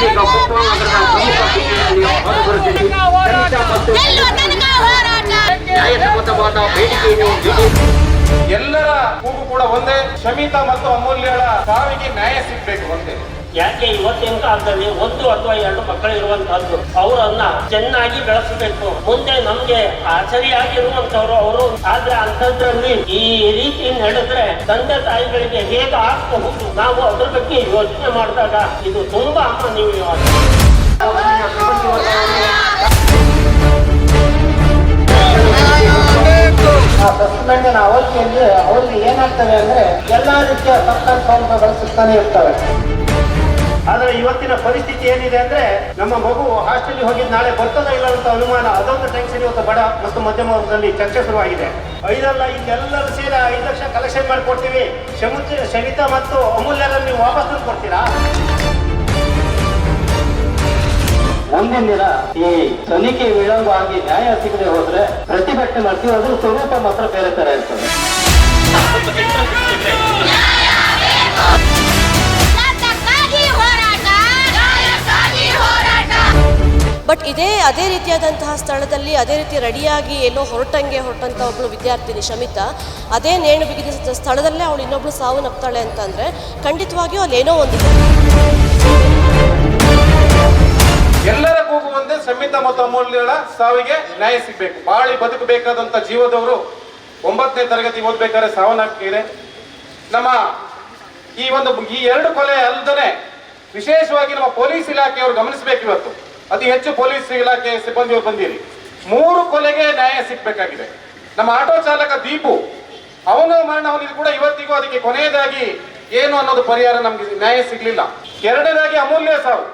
ಇದೀಗ ಕೊಪ್ಪ ನಗರದ ಪ್ರಮುಖ ಬೀದಿಯಲ್ಲಿ ಹೊರಬರುತ್ತಿದೆ ಕನಿಷ್ಠ ಮತ್ತು ನ್ಯಾಯಸಮ್ಮತವಾದ ಬೇಡಿಕೆಯನ್ನು ಬಿಜೆಪಿ ಎಲ್ಲರ ಕೂಗು ಕೂಡ ಒಂದೇ ಶಮಿತಾ ಮತ್ತು ಅಮೂಲ್ಯಳ ಸಾವಿಗೆ ನ್ಯಾಯ ಸಿಗ್ಬೇಕು ಒಂದೇ. ಯಾಕೆ ಇವತ್ತಿನ ಕಾಲದಲ್ಲಿ ಒಂದು ಅಥವಾ ಎರಡು ಮಕ್ಕಳು ಇರುವಂತಹದ್ದು, ಅವರನ್ನ ಚೆನ್ನಾಗಿ ಬೆಳೆಸಬೇಕು. ಮುಂದೆ ನಮ್ಗೆ ಆಚರಿಯಾಗಿರುವಂತವ್ರು ಅವರು. ಆದ್ರೆ ಅಂತದ್ರಲ್ಲಿ ಈ ರೀತಿ ನಡೆದ್ರೆ ತಂದೆ ತಾಯಿಗಳಿಗೆ ಹೇಗೆ ಆಗಬಹುದು? ನಾವು ಅದ್ರ ಬಗ್ಗೆ ಯೋಚನೆ ಮಾಡಿದಾಗ ಇದು ತುಂಬಾ ನೀವು ಆ ಸಸ್ಪೆಂಡಿನ ಅವಧಿಯಲ್ಲಿ ಅವ್ರಿಗೆ ಏನಾಗ್ತವೆ ಅಂದ್ರೆ ಎಲ್ಲಾ ರೀತಿಯ ಸರ್ಕಾರ ಸೌಲಭ್ಯಗಳು ಸಿಗ್ತಾನೆ ಇರ್ತವೆ. ಆದ್ರೆ ಇವತ್ತಿನ ಪರಿಸ್ಥಿತಿ ಏನಿದೆ ಅಂದ್ರೆ ನಮ್ಮ ಮಗು ಹಾಸ್ಟೆಲ್ ಹೋಗಿದ್ ನಾಳೆ ಬರ್ತದ ಇಲ್ಲ ಅಂತ ಅನುಮಾನ, ಅದೊಂದು ಟೆನ್ಷನ್ ಇವತ್ತು ಬಡ ಮತ್ತು ಮಧ್ಯಮ ವರ್ಗದಲ್ಲಿ ಚರ್ಚೆ ಶುರುವಾಗಿದೆ. ಐದಲ್ಲ ಇದೆಲ್ಲರೂ ಸೇರಿ ಐದು ಲಕ್ಷ ಕಲೆಕ್ಷನ್ ಮಾಡಿಕೊಡ್ತೀವಿ. ಶಮಿತ ಶಮಿತಾ ಮತ್ತು ಅಮೂಲ್ಯರನ್ನು ನೀವು ವಾಪಸ್ ಕೊಡ್ತೀರಾ ಮುಂದಿನ ದಿನ ಈ ತನಿಖೆ ವಿಳಂಬವಾಗಿ ನ್ಯಾಯ ಸಿಗದೆ ಹೋದ್ರೆ ಪ್ರತಿಭಟನೆ ಮಾಡ್ತೀವಿ. ಅದ್ರ ಸ್ವರೂಪ ಮಾತ್ರ ಬೇರೆ ತರ ಇರ್ತದೆ. ಬಟ್ ಇದೇ, ಅದೇ ರೀತಿಯಾದಂತಹ ಸ್ಥಳದಲ್ಲಿ ಅದೇ ರೀತಿ ರೆಡಿಯಾಗಿ ಏನೋ ಹೊರಟಂಗೆ ಹೊರಟಂಥ ಒಬ್ಬಳು ವಿದ್ಯಾರ್ಥಿನಿ ಶಮಿತಾ, ಅದೇ ನೇಣು ಬಿಗಿದ ಸ್ಥಳದಲ್ಲೇ ಅವಳು ಇನ್ನೊಬ್ಳು ಸಾವನ್ನಪ್ತಾಳೆ ಅಂತಂದ್ರೆ ಖಂಡಿತವಾಗಿಯೂ ಅಲ್ಲಿ ಏನೋ ಒಂದು ಎಲ್ಲರ ಕೂಗು ಒಂದೇ ಮತ್ತು ಅಮೂಲ್ಯಗಳ ಸಾವಿಗೆ ನ್ಯಾಯ ಸಿಗ್ಬೇಕು. ಬಾಳಿ ಬದುಕಬೇಕಾದಂತ ಜೀವದವರು ಒಂಬತ್ತನೇ ತರಗತಿ ಓದ್ಬೇಕಾದ್ರೆ ಸಾವನ್ನಪ್ಪಿದೆ. ನಮ್ಮ ಈ ಒಂದು, ಈ ಎರಡು ಕೊಲೆ ಅಲ್ಲದೆ ವಿಶೇಷವಾಗಿ ನಮ್ಮ ಪೊಲೀಸ್ ಇಲಾಖೆಯವರು ಗಮನಿಸಬೇಕು ಇವತ್ತು. ಅತಿ ಹೆಚ್ಚು ಪೊಲೀಸ್ ಇಲಾಖೆ ಸಿಬ್ಬಂದಿಯವರು ಬಂದಿರಿ. ಮೂರು ಕೊಲೆಗೆ ನ್ಯಾಯ ಸಿಗ್ಬೇಕಾಗಿದೆ. ನಮ್ಮ ಆಟೋ ಚಾಲಕ ದೀಪು, ಅವನ ಮರಣ ಹೊಂದಿದ್ರು ಕೂಡ ಇವತ್ತಿಗೂ ಅದಕ್ಕೆ ಕೊನೆಯದಾಗಿ ಏನು ಅನ್ನೋದು ಪರಿಹಾರ ನಮ್ಗೆ ನ್ಯಾಯ ಸಿಗ್ಲಿಲ್ಲ. ಎರಡನೇದಾಗಿ ಅಮೂಲ್ಯ ಸಾವು,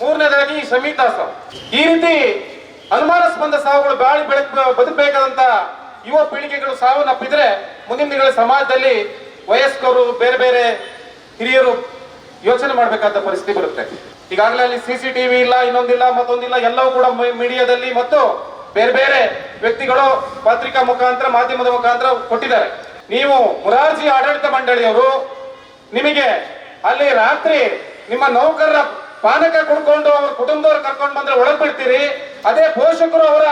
ಮೂರನೇದಾಗಿ ಸಮೀತಾ ಸಾವು. ಈ ರೀತಿ ಅನುಮಾನಾಸ್ಪದ ಸಾವುಗಳು ಬಾಳಿ ಬೆಳಕ್ ಬದುಕಬೇಕಾದಂತ ಯುವ ಪೀಳಿಗೆಗಳು ಸಾವನ್ನಪ್ಪಿದ್ರೆ ಮುಂದಿನ ದಿನಗಳ ಸಮಾಜದಲ್ಲಿ ವಯಸ್ಕರು, ಬೇರೆ ಬೇರೆ ಹಿರಿಯರು ಯೋಚನೆ ಮಾಡಬೇಕಾದ ಪರಿಸ್ಥಿತಿ ಬರುತ್ತೆ. ಈಗಾಗಲೇ ಅಲ್ಲಿ ಸಿ ಟಿವಿ ಇಲ್ಲ, ಇನ್ನೊಂದಿಲ್ಲ, ಮತ್ತೊಂದಿಲ್ಲ, ಎಲ್ಲವೂ ಕೂಡ ಮೀಡಿಯಾದಲ್ಲಿ ಮತ್ತು ಬೇರೆ ಬೇರೆ ವ್ಯಕ್ತಿಗಳು ಪತ್ರಿಕಾ ಮುಖಾಂತರ, ಮಾಧ್ಯಮದ ಮುಖಾಂತರ ಕೊಟ್ಟಿದ್ದಾರೆ. ನೀವು ಮುರಾರ್ಜಿ ಆಡಳಿತ ಮಂಡಳಿಯವರು ನಿಮಗೆ ಅಲ್ಲಿ ರಾತ್ರಿ ನಿಮ್ಮ ನೌಕರರ ಪಾನಕ ಕುಡ್ಕೊಂಡು ಅವ್ರ ಕುಟುಂಬದವ್ರು ಕರ್ಕೊಂಡು ಬಂದ್ರೆ ಒಳಗ್ ಬಿಡ್ತೀರಿ. ಅದೇ ಪೋಷಕರು ಅವರ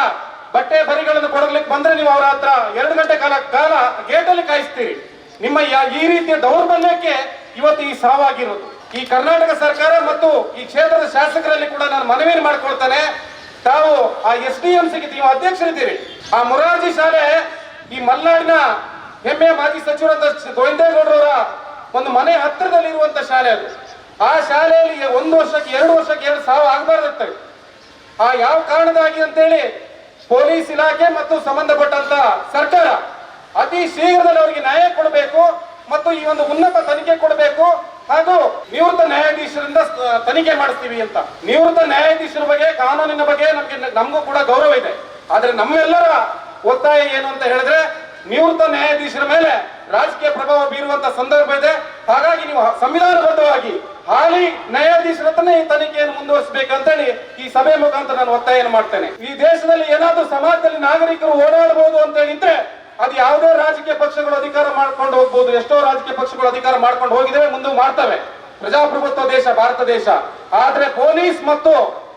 ಬಟ್ಟೆ ಬರಿಗಳನ್ನು ಕೊಡಲಿಕ್ಕೆ ಬಂದ್ರೆ ನೀವು ಅವರ ಹತ್ರ ಎರಡು ಗಂಟೆ ಕಾಲ ಕಾಲ ಗೇಟಲ್ಲಿ ಕಾಯಿಸ್ತೀರಿ. ನಿಮ್ಮ ಈ ರೀತಿಯ ದೌರ್ಬಲ್ಯಕ್ಕೆ ಇವತ್ತು ಈ ಸಾವಾಗಿರೋದು. ಈ ಕರ್ನಾಟಕ ಸರ್ಕಾರ ಮತ್ತು ಈ ಕ್ಷೇತ್ರದ ಶಾಸಕರಲ್ಲಿ ಕೂಡ ನಾನು ಮನವಿಯನ್ನು ಮಾಡ್ಕೊಳ್ತಾನೆ. ತಾವು ಆ ಎಸ್ ಡಿ ಎಂ ಸಿಗೆ ನೀವು ಅಧ್ಯಕ್ಷರಿದ್ದೀರಿ. ಆ ಮುರಾರ್ಜಿ ಶಾಲೆ ಈ ಮಲ್ನಾಡಿನ ಹೆಮ್ಮೆಯ ಮಾಜಿ ಸಚಿವರಾದ ಗೋವಿಂದೇಗೌಡರವರ ಒಂದು ಮನೆ ಹತ್ತಿರದಲ್ಲಿ ಇರುವಂತ ಶಾಲೆ ಅದು. ಆ ಶಾಲೆಯಲ್ಲಿ ಒಂದು ವರ್ಷಕ್ಕೆ, ಎರಡು ವರ್ಷಕ್ಕೆ ಎರಡು ಸಾವು ಆಗಬಾರ್ದಿರ್ತವೆ ಆ ಯಾವ ಕಾರಣದಾಗಿ ಅಂತೇಳಿ ಪೊಲೀಸ್ ಇಲಾಖೆ ಮತ್ತು ಸಂಬಂಧಪಟ್ಟಂತ ಸರ್ಕಾರ ಅತಿ ಶೀಘ್ರದಲ್ಲಿ ಅವರಿಗೆ ನ್ಯಾಯ ಕೊಡಬೇಕು. ಮತ್ತು ಈ ಒಂದು ಉನ್ನತ ತನಿಖೆ ಕೊಡಬೇಕು ಹಾಗೂ ನಿವೃತ್ತ ನ್ಯಾಯಾಧೀಶರಿಂದ ತನಿಖೆ ಮಾಡಿಸ್ತೀವಿ ಅಂತ. ನಿವೃತ್ತ ನ್ಯಾಯಾಧೀಶರ ಬಗ್ಗೆ, ಕಾನೂನಿನ ಬಗ್ಗೆ ನಮಗೆ, ನಮಗೂ ಕೂಡ ಗೌರವ ಇದೆ. ಆದರೆ ನಮ್ಮೆಲ್ಲರ ಒತ್ತಾಯ ಏನು ಅಂತ ಹೇಳಿದ್ರೆ, ನಿವೃತ್ತ ನ್ಯಾಯಾಧೀಶರ ಮೇಲೆ ರಾಜಕೀಯ ಪ್ರಭಾವ ಬೀರುವಂತ ಸಂದರ್ಭ ಇದೆ. ಹಾಗಾಗಿ ನೀವು ಸಂವಿಧಾನಬದ್ಧವಾಗಿ ಹಾಲಿ ನ್ಯಾಯಾಧೀಶರ ಈ ತನಿಖೆಯನ್ನು ಮುಂದುವರಿಸಬೇಕಂತೇಳಿ ಈ ಸಭೆ ಮುಖಾಂತರ ನಾನು ಒತ್ತಾಯ ಮಾಡ್ತೇನೆ. ಈ ದೇಶದಲ್ಲಿ ಏನಾದ್ರೂ ಸಮಾಜದಲ್ಲಿ ನಾಗರಿಕರು ಓಡಾಡಬಹುದು ಅಂತ ಹೇಳಿದ್ರೆ ಅದು ಯಾವುದೇ ರಾಜಕೀಯ ಪಕ್ಷಗಳು ಅಧಿಕಾರ ಮಾಡ್ಕೊಂಡು ಹೋಗ್ಬೋದು, ಎಷ್ಟೋ ರಾಜಕೀಯ ಪಕ್ಷಗಳು ಅಧಿಕಾರ ಮಾಡ್ಕೊಂಡು ಹೋಗಿದ್ದೇವೆ, ಮುಂದೆ ಮಾಡ್ತವೆ. ಪ್ರಜಾಪ್ರಭುತ್ವ ದೇಶ, ಭಾರತ ದೇಶ. ಆದ್ರೆ ಪೊಲೀಸ್ ಮತ್ತು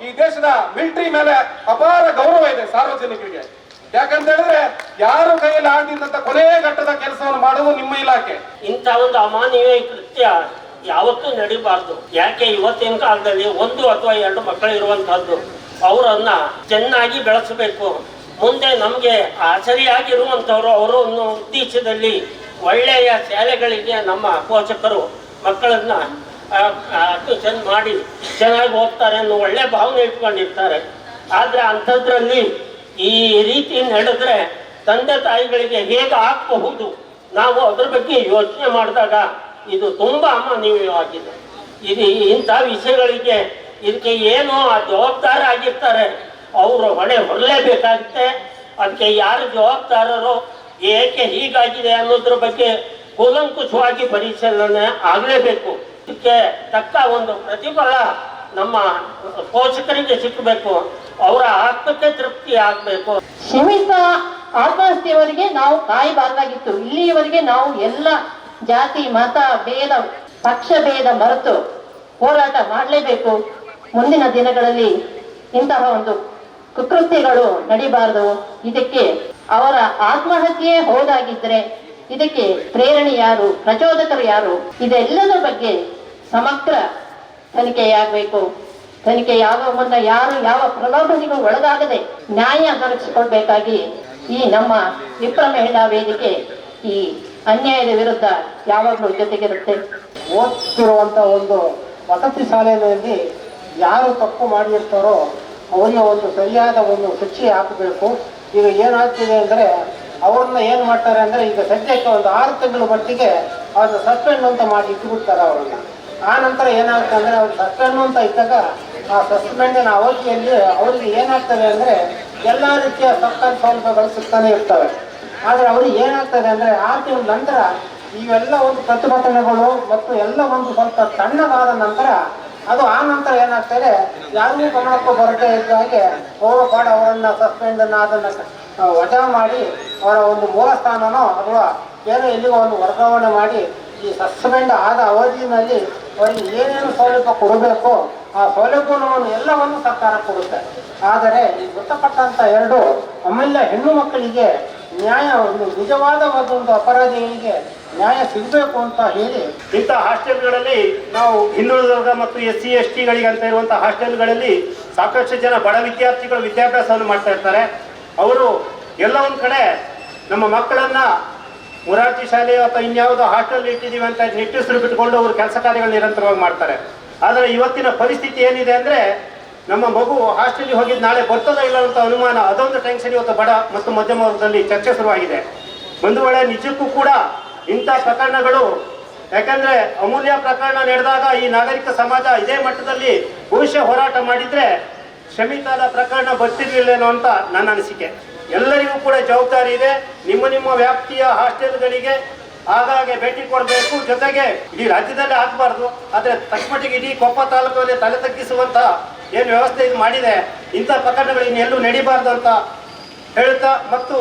ಈ ದೇಶದ ಮಿಲಿಟರಿ ಮೇಲೆ ಅಪಾರ ಗೌರವ ಇದೆ ಸಾರ್ವಜನಿಕರಿಗೆ. ಯಾಕಂತ ಹೇಳಿದ್ರೆ, ಯಾರು ಕೈಯಲ್ಲಿ ಆಗದಿದ್ದಂತ ಕೊನೆಯ ಘಟ್ಟದ ಕೆಲಸವನ್ನು ಮಾಡುವುದು ನಿಮ್ಮ ಇಲಾಖೆ. ಇಂಥ ಒಂದು ಅಮಾನವೀಯ ಕೃತ್ಯ ಯಾವತ್ತೂ ನಡೀಬಾರ್ದು. ಯಾಕೆ ಇವತ್ತಿನ ಕಾಲದಲ್ಲಿ ಒಂದು ಅಥವಾ ಎರಡು ಮಕ್ಕಳು ಇರುವಂತಹದ್ದು ಅವರನ್ನ ಚೆನ್ನಾಗಿ ಬೆಳೆಸಬೇಕು. ಮುಂದೆ ನಮಗೆ ಆಚರಿಯಾಗಿರುವಂಥವ್ರು ಅವರು ಉದ್ದೇಶದಲ್ಲಿ ಒಳ್ಳೆಯ ಶಾಲೆಗಳಿಗೆ ನಮ್ಮ ಪೋಷಕರು ಮಕ್ಕಳನ್ನು ಟ್ಯೂಷನ್ ಮಾಡಿ ಚೆನ್ನಾಗಿ ಓದ್ತಾರೆ ಅನ್ನೋ ಒಳ್ಳೆ ಭಾವನೆ ಇಟ್ಕೊಂಡಿರ್ತಾರೆ. ಆದರೆ ಅಂಥದ್ರಲ್ಲಿ ಈ ರೀತಿ ನಡೆದ್ರೆ ತಂದೆ ತಾಯಿಗಳಿಗೆ ಹೇಗೆ ಆಗಬಹುದು? ನಾವು ಅದ್ರ ಬಗ್ಗೆ ಯೋಚನೆ ಮಾಡಿದಾಗ ಇದು ತುಂಬ ಅಮಾನವೀಯವಾಗಿದೆ. ಇದು ಇಂಥ ವಿಷಯಗಳಿಗೆ ಇದಕ್ಕೆ ಏನು ಜವಾಬ್ದಾರ ಆಗಿರ್ತಾರೆ. ಅವರು ಹೊಣೆ ಹೊರಲೇಬೇಕಾಗುತ್ತೆ. ಅದಕ್ಕೆ ಯಾರು ಜವಾಬ್ದಾರರು, ಏಕೆ ಹೀಗಾಗಿದೆ ಅನ್ನೋದ್ರ ಬಗ್ಗೆ ಕೂಲಂಕುಷವಾಗಿ ಪರಿಶೀಲನೆ ಆಗಲೇಬೇಕು. ಇದಕ್ಕೆ ತಕ್ಕ ಒಂದು ಪ್ರತಿಫಲ ನಮ್ಮ ಪೋಷಕರಿಗೆ ಸಿಕ್ಕಬೇಕು ಅವರ ಆತ್ಮಕ್ಕೆ ತೃಪ್ತಿ ಆಗಬೇಕು. ಕ್ಷಮಿತ ಆತ್ಮಹತ್ಯೆಯವರಿಗೆ ನಾವು ಕಾಯಬಾರ್ದಾಗಿತ್ತು ಇಲ್ಲಿಯವರೆಗೆ ನಾವು ಎಲ್ಲ ಜಾತಿ, ಮತ, ಭೇದ, ಪಕ್ಷ ಭೇದ ಮರೆತು ಹೋರಾಟ ಮಾಡಲೇಬೇಕು. ಮುಂದಿನ ದಿನಗಳಲ್ಲಿ ಇಂತಹ ಒಂದು ಕುಕೃತ್ಯಗಳು ನಡಿಬಾರದು. ಇದಕ್ಕೆ ಅವರ ಆತ್ಮಹತ್ಯೆ ಹೋದಾಗಿದ್ರೆ ಇದಕ್ಕೆ ಪ್ರೇರಣೆ ಯಾರು, ಪ್ರಚೋದಕರು ಯಾರು? ಇದೆಲ್ಲದರ ಬಗ್ಗೆ ಸಮಗ್ರ ತನಿಖೆಯಾಗಬೇಕು. ತನಿಖೆಯಾಗುವ ಮುನ್ನ ಯಾರು ಯಾವ ಪ್ರಲೋಭನೆಗೂ ಒಳಗಾಗದೆ ನ್ಯಾಯ ದೊರಕಿಸಿಕೊಳ್ಬೇಕಾಗಿ ಈ ನಮ್ಮ ವಿಪ್ರ ಮಹಿಳಾ ವೇದಿಕೆ ಈ ಅನ್ಯಾಯದ ವಿರುದ್ಧ ಯಾವಾಗಲೂ ಜೊತೆಗಿರುತ್ತೆ. ಓದ್ತಿರುವಂತ ಒಂದು ವಸತಿ ಶಾಲೆಯಲ್ಲಿ ಯಾರು ತಪ್ಪು ಮಾಡಿರ್ತಾರೋ ಅವರಿಗೆ ಒಂದು ಸರಿಯಾದ ಒಂದು ಶಿಕ್ಷೆ ಹಾಕಬೇಕು. ಈಗ ಏನಾಗ್ತಿದೆ ಅಂದರೆ ಅವ್ರನ್ನ ಏನು ಮಾಡ್ತಾರೆ ಅಂದರೆ ಈಗ ಸದ್ಯಕ್ಕೆ ಒಂದು ಆರು ತಿಂಗಳ ಮಟ್ಟಿಗೆ ಅವ್ರನ್ನ ಸಸ್ಪೆಂಡ್ ಅಂತ ಮಾಡಿ ಇಟ್ಟುಬಿಡ್ತಾರೆ ಅವ್ರನ್ನ. ಆ ನಂತರ ಏನಾಗುತ್ತೆ ಅಂದರೆ ಅವ್ರು ಸಸ್ಪೆಂಡ್ ಅಂತ ಇದ್ದಾಗ ಆ ಸಸ್ಪೆಂಡಿನ ಅವಧಿಯಲ್ಲಿ ಅವರಿಗೆ ಏನಾಗ್ತದೆ ಅಂದರೆ ಎಲ್ಲ ರೀತಿಯ ಸರ್ಕಾರಿ ಸೌಲಭ್ಯಗಳು ಸಿಗ್ತಾನೆ ಇರ್ತವೆ. ಆದರೆ ಅವ್ರಿಗೆ ಏನಾಗ್ತದೆ ಅಂದರೆ ಆರು ತಿಂಗಳ ನಂತರ ಇವೆಲ್ಲ ಒಂದು ಪ್ರತಿಭಟನೆಗಳು ಮತ್ತು ಎಲ್ಲ ಒಂದು ಸ್ವಲ್ಪ ತಣ್ಣಗಾದ ನಂತರ ಅದು ಆ ನಂತರ ಏನಾಗ್ತದೆ ಯಾರಿಗೂ ಗಮನಕ್ಕೂ ಬರದೇ ಇದ್ದ ಹಾಗೆ ಅವರು ಪಾಡ ಅವರನ್ನ ಸಸ್ಪೆಂಡ್ ಅದನ್ನ ವಜಾ ಮಾಡಿ ಅವರ ಒಂದು ಮೂಲ ಸ್ಥಾನನೋ ಅಥವಾ ಬೇರೆ ಎಲ್ಲಿಗೋ ಒಂದು ವರ್ಗಾವಣೆ ಮಾಡಿ ಈ ಸಸ್ಪೆಂಡ್ ಆದ ಅವಧಿಯಲ್ಲಿ ಅವರಿಗೆ ಏನೇನು ಸೌಲಭ್ಯ ಕೊಡಬೇಕು ಆ ಸೌಲಭ್ಯವನ್ನು ಎಲ್ಲವನ್ನು ಸರ್ಕಾರ ಕೊಡುತ್ತೆ. ಆದರೆ ಈ ಮೃತಪಟ್ಟಂತ ಎರಡು ಅಮೂಲ್ಯ ಹೆಣ್ಣು ಮಕ್ಕಳಿಗೆ ನ್ಯಾಯ ಒಂದು ನಿಜವಾದ ಒಂದು ಅಪರಾಧಿಗಳಿಗೆ ನ್ಯಾಯ ಸಿಗಬೇಕು ಅಂತ ಹೇಳಿ ಇಂಥ ಹಾಸ್ಟೆಲ್ಗಳಲ್ಲಿ ನಾವು ಹಿಂದುಳಿದ ಮತ್ತು ಎಸ್ ಸಿ ಎಸ್ ಟಿಗಳಿಗಂತ ಇರುವಂಥ ಹಾಸ್ಟೆಲ್ಗಳಲ್ಲಿ ಸಾಕಷ್ಟು ಜನ ಬಡ ವಿದ್ಯಾರ್ಥಿಗಳು ವಿದ್ಯಾಭ್ಯಾಸವನ್ನು ಮಾಡ್ತಾ ಇರ್ತಾರೆ. ಅವರು ಎಲ್ಲ ಒಂದು ಕಡೆ ನಮ್ಮ ಮಕ್ಕಳನ್ನ ಮುರಾರ್ಜಿ ಶಾಲೆ ಅಥವಾ ಇನ್ಯಾವುದೋ ಹಾಸ್ಟೆಲ್ ಇಟ್ಟಿದ್ದೀವಿ ಅಂತ ನಿಟ್ಟುಸಿರು ಬಿಟ್ಕೊಂಡು ಅವರು ಕೆಲಸ ಕಾರ್ಯಗಳು ನಿರಂತರವಾಗಿ ಮಾಡ್ತಾರೆ. ಆದರೆ ಇವತ್ತಿನ ಪರಿಸ್ಥಿತಿ ಏನಿದೆ ಅಂದರೆ ನಮ್ಮ ಮಗು ಹಾಸ್ಟೆಲ್ಗೆ ಹೋಗಿದ್ದು ನಾಳೆ ಬರ್ತದ ಇಲ್ಲ ಅಂತ ಅನುಮಾನ, ಅದೊಂದು ಟೆನ್ಷನ್ ಇವತ್ತು ಬಡ. ಮತ್ತು ಮಧ್ಯಮ ವರ್ಗದಲ್ಲಿ ಚರ್ಚೆ ಶುರುವಾಗಿದೆ. ಒಂದು ವೇಳೆ ನಿಜಕ್ಕೂ ಕೂಡ ಇಂಥ ಪ್ರಕರಣಗಳು, ಯಾಕಂದ್ರೆ ಅಮೂಲ್ಯ ಪ್ರಕರಣ ನಡೆದಾಗ ಈ ನಾಗರಿಕ ಸಮಾಜ ಇದೇ ಮಟ್ಟದಲ್ಲಿ ಭವಿಷ್ಯ ಹೋರಾಟ ಮಾಡಿದ್ರೆ ಶಮಿತಾದ ಪ್ರಕರಣ ಬರ್ತಿರ್ಲಿಲ್ಲೇನೋ ಅಂತ ನನ್ನ ಅನಿಸಿಕೆ. ಎಲ್ಲರಿಗೂ ಕೂಡ ಜವಾಬ್ದಾರಿ ಇದೆ. ನಿಮ್ಮ ನಿಮ್ಮ ವ್ಯಾಪ್ತಿಯ ಹಾಸ್ಟೆಲ್ಗಳಿಗೆ ಆಗಾಗ್ಗೆ ಭೇಟಿ ಕೊಡಬೇಕು. ಜೊತೆಗೆ ಇಡೀ ರಾಜ್ಯದಲ್ಲೇ ಆಗಬಾರ್ದು. ಆದರೆ ತಕ್ಕಮಟ್ಟಿಗೆ ಇಡೀ ಕೊಪ್ಪ ತಾಲೂಕಲ್ಲಿ ತಲೆ ತಗ್ಗಿಸುವಂತ ಏನು ವ್ಯವಸ್ಥೆ ಇದು ಮಾಡಿದೆ, ಇಂಥ ಪ್ರಕರಣಗಳು ಇನ್ನೆಲ್ಲೂ ನಡೀಬಾರ್ದು ಅಂತ ಹೇಳ್ತಾ ಮತ್ತು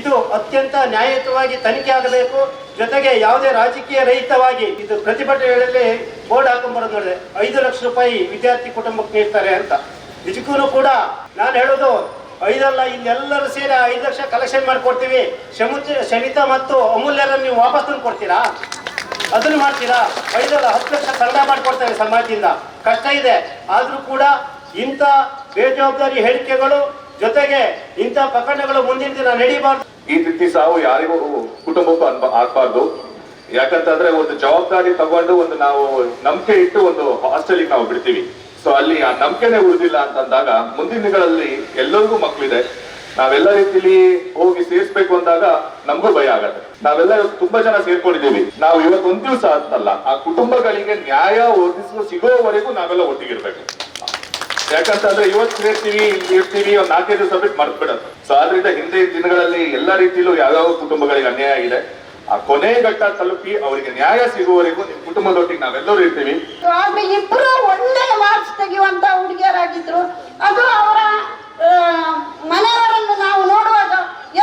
ಇದು ಅತ್ಯಂತ ನ್ಯಾಯಯುತವಾಗಿ ತನಿಖೆ ಆಗಬೇಕು. ಜೊತೆಗೆ ಯಾವುದೇ ರಾಜಕೀಯ ರಹಿತವಾಗಿ ಇದು ಪ್ರತಿಭಟನೆಗಳಲ್ಲಿ ಬೋರ್ಡ್ ಹಾಕೊಂಡ್ಬರೋದು ನೋಡಿದೆ ಐದು ಲಕ್ಷ ರೂಪಾಯಿ ವಿದ್ಯಾರ್ಥಿ ಕುಟುಂಬಕ್ಕೆ ನೀಡ್ತಾರೆ ಅಂತ. ನಿಜಕ್ಕೂ ಕೂಡ ನಾನು ಹೇಳೋದು, ಐದಲ್ಲ ಇಲ್ಲೆಲ್ಲರೂ ಸೇರಿ ಐದು ಲಕ್ಷ ಕಲೆಕ್ಷನ್ ಮಾಡಿಕೊಡ್ತೀವಿ. ಶಮುಚ ಶಮಿತ ಮತ್ತು ಅಮೂಲ್ಯರನ್ನು ನೀವು ವಾಪಸ್ ತಂದು ಕೊಡ್ತೀರಾ ಅದನ್ನು ಮಾಡ್ತೀರಾ? ಐದಲ್ಲ, ಹತ್ತು ಲಕ್ಷ ಸಂಗ್ರಹ ಮಾಡಿಕೊಡ್ತೇವೆ ಸಮಾಜದಿಂದ. ಕಷ್ಟ ಇದೆ. ಆದರೂ ಕೂಡ ಇಂಥ ಬೇಜವಾಬ್ದಾರಿ ಹೇಳಿಕೆಗಳು ಜೊತೆಗೆ ಇಂಥ ಪ್ರಕರಣಗಳು ಮುಂದಿನ ದಿನ ನಡೀಬಾರ್ದು. ಈ ರೀತಿ ಸಾವು ಯಾರಿಗೂ ಕುಟುಂಬಕ್ಕೂ ಅನ್ಬ ಆಗ್ಬಾರ್ದು. ಯಾಕಂತಂದ್ರೆ ಒಂದು ಜವಾಬ್ದಾರಿ ತಗೊಂಡು ಒಂದು ನಾವು ನಂಬಿಕೆ ಇಟ್ಟು ಒಂದು ಹಾಸ್ಟೆಲಿಗೆ ನಾವು ಬಿಡ್ತೀವಿ. ಸೊ ಅಲ್ಲಿ ಆ ನಂಬಿಕೆನೆ ಉಳಿದಿಲ್ಲ ಅಂತಂದಾಗ ಮುಂದಿನ ದಿನಗಳಲ್ಲಿ ಎಲ್ಲರಿಗೂ ಮಕ್ಕಳಿದೆ ನಾವೆಲ್ಲ ರೀತಿಲಿ ಹೋಗಿ ಸೇರಿಸ್ಬೇಕು ಅಂದಾಗ ನಮಗೂ ಭಯ ಆಗತ್ತೆ. ನಾವೆಲ್ಲ ತುಂಬಾ ಜನ ಸೇರ್ಕೊಂಡಿದ್ದೀವಿ. ನಾವು ಇವತ್ತು ಒಂದ್ ದಿವಸ ಅಂತಲ್ಲ ಆ ಕುಟುಂಬಗಳಿಗೆ ನ್ಯಾಯ ಒದಗಿಸುವ ಸಿಗೋವರೆಗೂ ನಾವೆಲ್ಲ ಒಟ್ಟಿಗಿರ್ಬೇಕು. ಯಾಕಂತಂದ್ರೆ ಇವತ್ತು ಸೇರ್ತೀವಿ ಇರ್ತೀವಿ, ಒಂದ್ ನಾಲ್ಕೈದು ದಿವಸ ಬಿಟ್ಟು ಮರ್ತ್ ಬಿಡೋದು ಸೊ ಆದ್ರಿಂದ ಹಿಂದೆ ದಿನಗಳಲ್ಲಿ ಎಲ್ಲಾ ರೀತಿಲೂ ಯಾವ್ಯಾವ ಕುಟುಂಬಗಳಿಗೆ ಅನ್ಯಾಯ ಆಗಿದೆ, ಆ ಕೊನೆ ಘಟ್ಟ ತಲುಪಿ ಅವರಿಗೆ ನ್ಯಾಯ ಸಿಗುವವರೆಗೂ ನಿಮ್ ಕುಟುಂಬದೊಟ್ಟಿಗೆ ನಾವೆಲ್ಲರೂ ಇರ್ತೀವಿ. ಆದ್ರೆ ಒಳ್ಳೆಯ ಒಳ್ಳೆ ಮಾರ್ಕ್ಸ್ ತೆಗೆಯುವಂತ ಹುಡುಗಿಯರಾಗಿದ್ರು. ಅದು ಅವರ ಮನೆಯವರನ್ನು ನಾವು ನೋಡುವಾಗ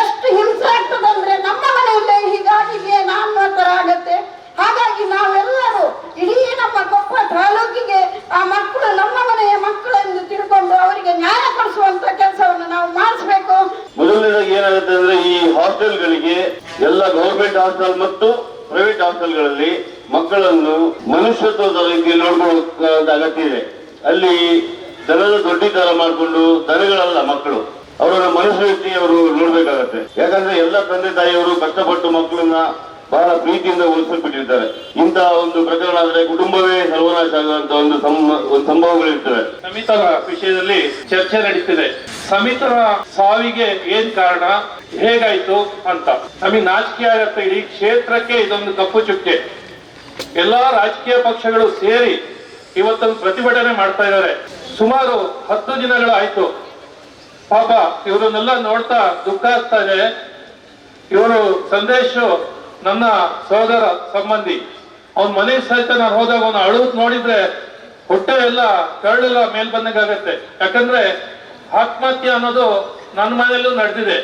ಎಷ್ಟು ಹಿಂಸೆ ಆಗ್ತದಂದ್ರೆ ನಮ್ಮ ಮನೆಯಲ್ಲೇ ಹೀಗಾಗಿದೆ ನಮ್ಮ ಮಾತ್ರ ಆಗತ್ತೆ. ಹಾಗಾಗಿ ನಾವೆಲ್ಲರೂ ಇಡೀ ನಮ್ಮ ಕೊಪ್ಪ ತಾಲೂಕಿಗೆ ಆ ಮಕ್ಕಳು, ನಮ್ಮ ಮನೆಯ ಮಕ್ಕಳೆಂದು ತಿಳ್ಕೊಂಡು ಅವರಿಗೆ ನ್ಯಾಯ ಕೊಡಿಸುವಂತ ಕೆಲಸವನ್ನು ನಾವು ಮಾಡಿಸ್ಬೇಕು. ಮೊದಲನೇದಾಗಿ ಏನಾಗುತ್ತೆ ಅಂದ್ರೆ ಈ ಹಾಸ್ಟೆಲ್ಗಳಿಗೆ ಎಲ್ಲ ಗೌರ್ಮೆಂಟ್ ಹಾಸ್ಟೆಲ್ ಮತ್ತು ಪ್ರೈವೇಟ್ ಹಾಸ್ಟೆಲ್ಗಳಲ್ಲಿ ಮಕ್ಕಳನ್ನು ಮನುಷ್ಯತ್ವದ ರೀತಿಯಲ್ಲಿ ನೋಡ್ಕೊಳ್ಳೋದ ಅಗತ್ಯ ಇದೆ. ಅಲ್ಲಿ ದನದ ದೊಡ್ಡೀಕಾರ ಮಾಡಿಕೊಂಡು ದನಗಳಲ್ಲ ಮಕ್ಕಳು. ಅವರನ್ನ ಮನಸ್ಸು ರೀತಿ ಅವರು ನೋಡ್ಬೇಕಾಗತ್ತೆ. ಯಾಕಂದ್ರೆ ಎಲ್ಲ ತಂದೆ ತಾಯಿಯವರು ಕಷ್ಟಪಟ್ಟು ಮಕ್ಕಳನ್ನ ಬಹಳ ಪ್ರೀತಿಯಿಂದ ಉಳಿಸಿಬಿಟ್ಟಿರ್ತಾರೆ. ಇಂತಹ ಒಂದು ಪ್ರಕರಣ ಆದ್ರೆ ಕುಟುಂಬವೇ ಸರ್ವನಾಶ ಆಗುವಂತ ಒಂದು ಒಂದು ಸಂಭವಗಳಿರ್ತವೆ. ಸಮಿತರ ವಿಷಯದಲ್ಲಿ ಚರ್ಚೆ ನಡೀತಿದೆ ಸಮಿತರ ಸಾವಿಗೆ ಏನ್ ಕಾರಣ? ಹೇಗಾಯ್ತು ಅಂತ. ನಮಗೆ ನಾಚಿಕೆ ಆಗತ್ತೆ, ಇಡೀ ಕ್ಷೇತ್ರಕ್ಕೆ ಇದೊಂದು ಕಪ್ಪು ಚುಕ್ಕೆ. ಎಲ್ಲಾ ರಾಜಕೀಯ ಪಕ್ಷಗಳು ಸೇರಿ ಇವತ್ತೊಂದು ಪ್ರತಿಭಟನೆ ಮಾಡ್ತಾ ಇದ್ದಾರೆ. ಸುಮಾರು ಹತ್ತು ದಿನಗಳು ಆಯ್ತು ಪಾಪ ಇವರನ್ನೆಲ್ಲ ನೋಡ್ತಾ ದುಃಖ ಆಗ್ತಾ ಇದೆ. ಇವರು ಸಂದೇಶ ನನ್ನ ಸಹೋದರ ಸಂಬಂಧಿ. ಅವನ ಮನೆ ಸಹಿತ ನಾನು ಹೋದಾಗ ಅವನು ಅಳುದ್ ನೋಡಿದ್ರೆ ಹೊಟ್ಟೆ ಎಲ್ಲ ಕರಳೆಲ್ಲ ಮೇಲ್ ಆಗುತ್ತೆ ಯಾಕಂದ್ರೆ ಆತ್ಮಹತ್ಯೆ ಅನ್ನೋದು ನನ್ನ ಮನೆಯಲ್ಲೂ ನಡೆದಿದೆ.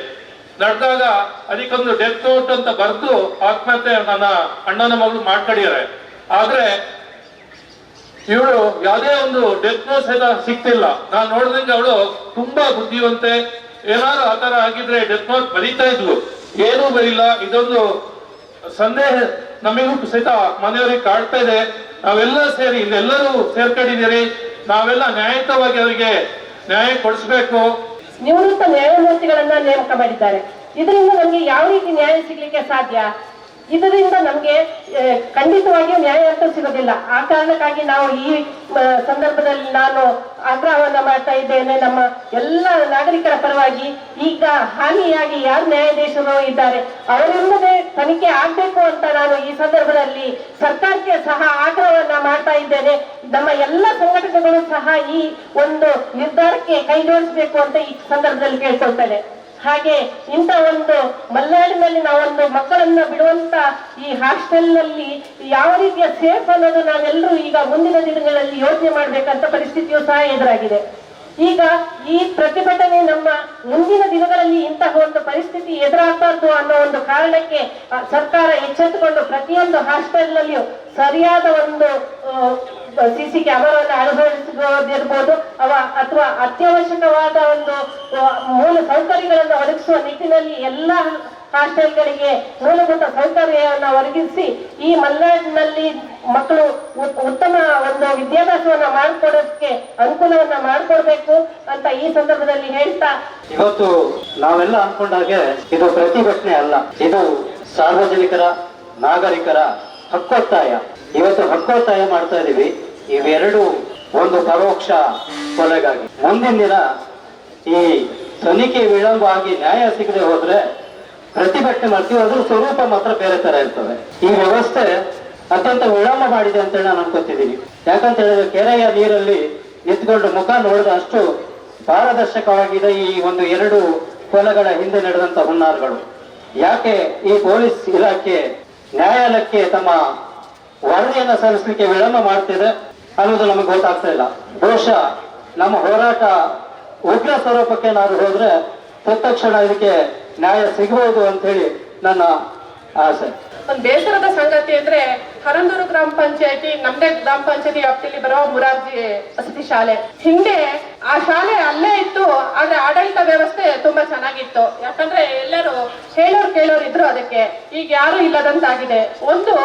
ನಡೆದಾಗ ಅದಕ್ಕೊಂದು ಡೆತ್ ಔಟ್ ಅಂತ ಬರೆದು ಆತ್ಮಹತ್ಯೆ ನನ್ನ ಅಣ್ಣನ ಮಗಳು ಮಾಡ್ಕೊಂಡಿದ್ದಾರೆ. ಆದ್ರೆ ಇವಳು ಯಾವುದೇ ಒಂದು ಡೆತ್ ನೋಟ್ ಸಹಿತ ಸಿಕ್ತಿಲ್ಲ ನಾನು ನೋಡಿದಂಗೆ ಅವಳು ತುಂಬಾ ಬುದ್ಧಿವಂತೆ. ಏನಾದ್ರು ಆತರ ಆಗಿದ್ರೆ ಡೆತ್ ಬರೀತಾ ಇದ್ಲು. ಏನೂ ಬರೀಲ್ಲ. ಇದೊಂದು ಸಂದೇಹ ನಮಗೂ ಸಹಿತ ಮನೆಯವರಿಗೆ ಕಾಡ್ತಾ ಇದೆ. ನಾವೆಲ್ಲ ಸೇರಿ ಇಲ್ಲೆಲ್ಲರೂ ಸೇರ್ಕೊಂಡಿದ್ದೀರಿ. ನಾವೆಲ್ಲ ನ್ಯಾಯಯುತವಾಗಿ ಅವರಿಗೆ ನ್ಯಾಯ ಕೊಡಿಸ್ಬೇಕು. ನಿವೃತ್ತ ನ್ಯಾಯಮೂರ್ತಿಗಳನ್ನ ನೇಮಕ ಮಾಡಿದ್ದಾರೆ. ಇದರಿಂದ ನಮಗೆ ಯಾವ ರೀತಿ ನ್ಯಾಯ ಸಿಗ್ಲಿಕ್ಕೆ ಸಾಧ್ಯ? ಇದರಿಂದ ನಮ್ಗೆ ಖಂಡಿತವಾಗಿಯೂ ನ್ಯಾಯ ಅಂತೂ ಸಿಗೋದಿಲ್ಲ. ಆ ಕಾರಣಕ್ಕಾಗಿ ನಾವು ಈ ಸಂದರ್ಭದಲ್ಲಿ ನಾನು ಆಗ್ರಹವನ್ನ ಮಾಡ್ತಾ ಇದ್ದೇನೆ. ನಮ್ಮ ಎಲ್ಲ ನಾಗರಿಕರ ಪರವಾಗಿ ಈಗ ಹಾನಿಯಾಗಿ ಯಾರು ನ್ಯಾಯಾಧೀಶರು ಇದ್ದಾರೆ ಅವರಿಂದಲೇ ತನಿಖೆ ಆಗ್ಬೇಕು ಅಂತ ನಾನು ಈ ಸಂದರ್ಭದಲ್ಲಿ ಸರ್ಕಾರಕ್ಕೆ ಸಹ ಆಗ್ರಹವನ್ನ ಮಾಡ್ತಾ ಇದ್ದೇನೆ. ನಮ್ಮ ಎಲ್ಲ ಸಂಘಟನೆಗಳು ಸಹ ಈ ಒಂದು ನಿರ್ಧಾರಕ್ಕೆ ಕೈಜೋಡಿಸಬೇಕು ಅಂತ ಈ ಸಂದರ್ಭದಲ್ಲಿ ಕೇಳ್ಕೊಳ್ತೇನೆ. ಹಾಗೆ ಇಂಥ ಒಂದು ಮಲೆನಾಡಿನಲ್ಲಿ ನಾವೊಂದು ಮಕ್ಕಳನ್ನ ಬಿಡುವಂತ ಈ ಹಾಸ್ಟೆಲ್ನಲ್ಲಿ ಯಾವ ರೀತಿಯ ಸೇಫ್ ಅನ್ನೋದು ನಾವೆಲ್ಲರೂ ಈಗ ಮುಂದಿನ ದಿನಗಳಲ್ಲಿ ಯೋಚನೆ ಮಾಡ್ಬೇಕಂತ ಪರಿಸ್ಥಿತಿಯು ಸಹ ಎದುರಾಗಿದೆ. ಈಗ ಈ ಪ್ರತಿಭಟನೆ ನಮ್ಮ ಮುಂದಿನ ದಿನಗಳಲ್ಲಿ ಇಂತಹ ಒಂದು ಪರಿಸ್ಥಿತಿ ಎದುರಾಗಬಾರ್ದು ಅನ್ನೋ ಒಂದು ಕಾರಣಕ್ಕೆ ಸರ್ಕಾರ ಎಚ್ಚೆತ್ತುಕೊಂಡು ಪ್ರತಿಯೊಂದು ಹಾಸ್ಟೆಲ್ನಲ್ಲಿಯೂ ಸರಿಯಾದ ಒಂದು ಸಿಸಿ ಕ್ಯಾಮರಾವನ್ನು ಅನುಭವಿಸಿರ್ಬೋದು ಅವ ಅಥವಾ ಅತ್ಯವಶ್ಯಕವಾದ ಒಂದು ಮೂಲ ಸೌಕರ್ಯಗಳನ್ನು ಒದಗಿಸುವ ನಿಟ್ಟಿನಲ್ಲಿ ಎಲ್ಲ ಹಾಸ್ಟೆಲ್ಗಳಿಗೆ ಮೂಲಭೂತ ಸೌಕರ್ಯವನ್ನು ಒದಗಿಸಿ, ಈ ಮಲ್ನಾಡಿನಲ್ಲಿ ಮಕ್ಕಳು ಉತ್- ಉತ್ತಮ ಒಂದು ವಿದ್ಯಾಭ್ಯಾಸವನ್ನ ಮಾಡಿಕೊಡೋದಕ್ಕೆ ಅನುಕೂಲವನ್ನ ಮಾಡಿಕೊಡ್ಬೇಕು ಅಂತ ಈ ಸಂದರ್ಭದಲ್ಲಿ ಹೇಳ್ತಾ. ಇವತ್ತು ನಾವೆಲ್ಲ ಅನ್ಕೊಂಡಾಗೆ ಇದು ಪ್ರತಿಭಟನೆ ಅಲ್ಲ, ಇದು ಸಾರ್ವಜನಿಕರ, ನಾಗರಿಕರ ಹಕ್ಕೊತ್ತಾಯ. ಇವತ್ತು ಹಕ್ಕೊತ್ತಾಯ ಮಾಡ್ತಾ ಇದೀವಿ. ಇವೆರಡು ಒಂದು ಪರೋಕ್ಷ ಕೊಲೆಗಾಗಿ. ಮುಂದಿನ ದಿನ ಈ ತನಿಖೆ ವಿಳಂಬ ಆಗಿ ನ್ಯಾಯ ಸಿಗದೆ ಹೋದ್ರೆ ಪ್ರತಿಭಟನೆ ಮಾಡ್ತೀವಿ, ಅದ್ರ ಸ್ವರೂಪ ಮಾತ್ರ ಬೇರೆ ತರ ಇರ್ತದೆ. ಈ ವ್ಯವಸ್ಥೆ ಅತ್ಯಂತ ವಿಳಂಬ ಮಾಡಿದೆ ಅಂತೇಳಿ ನಾನು ಅನ್ಕೋತಿದ್ದೀನಿ. ಯಾಕಂತ ಹೇಳಿದ್ರೆ ಕೆರೆಯ ನೀರಲ್ಲಿ ನಿಂತ್ಕೊಂಡು ಮುಖ ನೋಡಿದ ಅಷ್ಟು ಪಾರದರ್ಶಕವಾಗಿದೆ ಈ ಒಂದು ಎರಡು ಕೊಲೆಗಳ ಹಿಂದೆ ನಡೆದಂತ ಹುನ್ನಾರಗಳು. ಯಾಕೆ ಈ ಪೊಲೀಸ್ ಇಲಾಖೆ ನ್ಯಾಯಾಲಯಕ್ಕೆ ತಮ್ಮ ವರದಿಯನ್ನು ಸಲ್ಲಿಸಲಿಕ್ಕೆ ವಿಳಂಬ ಮಾಡ್ತಿದೆ? ಅನ್ನೋದು ನಮಗೆ ಗೊತ್ತಾಗ್ತಾ ಇಲ್ಲ. ಬಹುಶಃ ನಮ್ಮ ಹೋರಾಟ ಉಗ್ರ ಸ್ವರೂಪಕ್ಕೆ ನಾನು ಹೋದ್ರೆ ತತ್ಕ್ಷಣ ಇದಕ್ಕೆ ನ್ಯಾಯ ಸಿಗಬಹುದು ಅಂತ ಹೇಳಿ ನನ್ನ ಆಸೆ. ಒಂದು ಬೇಸರದ ಸಂಗತಿ ಅಂದ್ರೆ ಹರಂದೂರು ಗ್ರಾಮ ಪಂಚಾಯತಿ, ನಮ್ದೇ ಗ್ರಾಮ ಪಂಚಾಯತಿ ವ್ಯಾಪ್ತಿಯಲ್ಲಿ ಬರೋ ಮುರಾರ್ಜಿ ವಸತಿ ಶಾಲೆ. ಹಿಂದೆ ಆ ಶಾಲೆ ಅಲ್ಲೇ ಇತ್ತು, ಆದ್ರೆ ಆಡಳಿತ ವ್ಯವಸ್ಥೆ ತುಂಬಾ ಚೆನ್ನಾಗಿತ್ತು. ಯಾಕಂದ್ರೆ ಎಲ್ಲರೂ ಹೇಳೋರು ಕೇಳೋರು ಇದ್ರು ಅದಕ್ಕೆ. ಈಗ ಯಾರು ಇಲ್ಲದಂತಾಗಿದೆ. ಒಂದು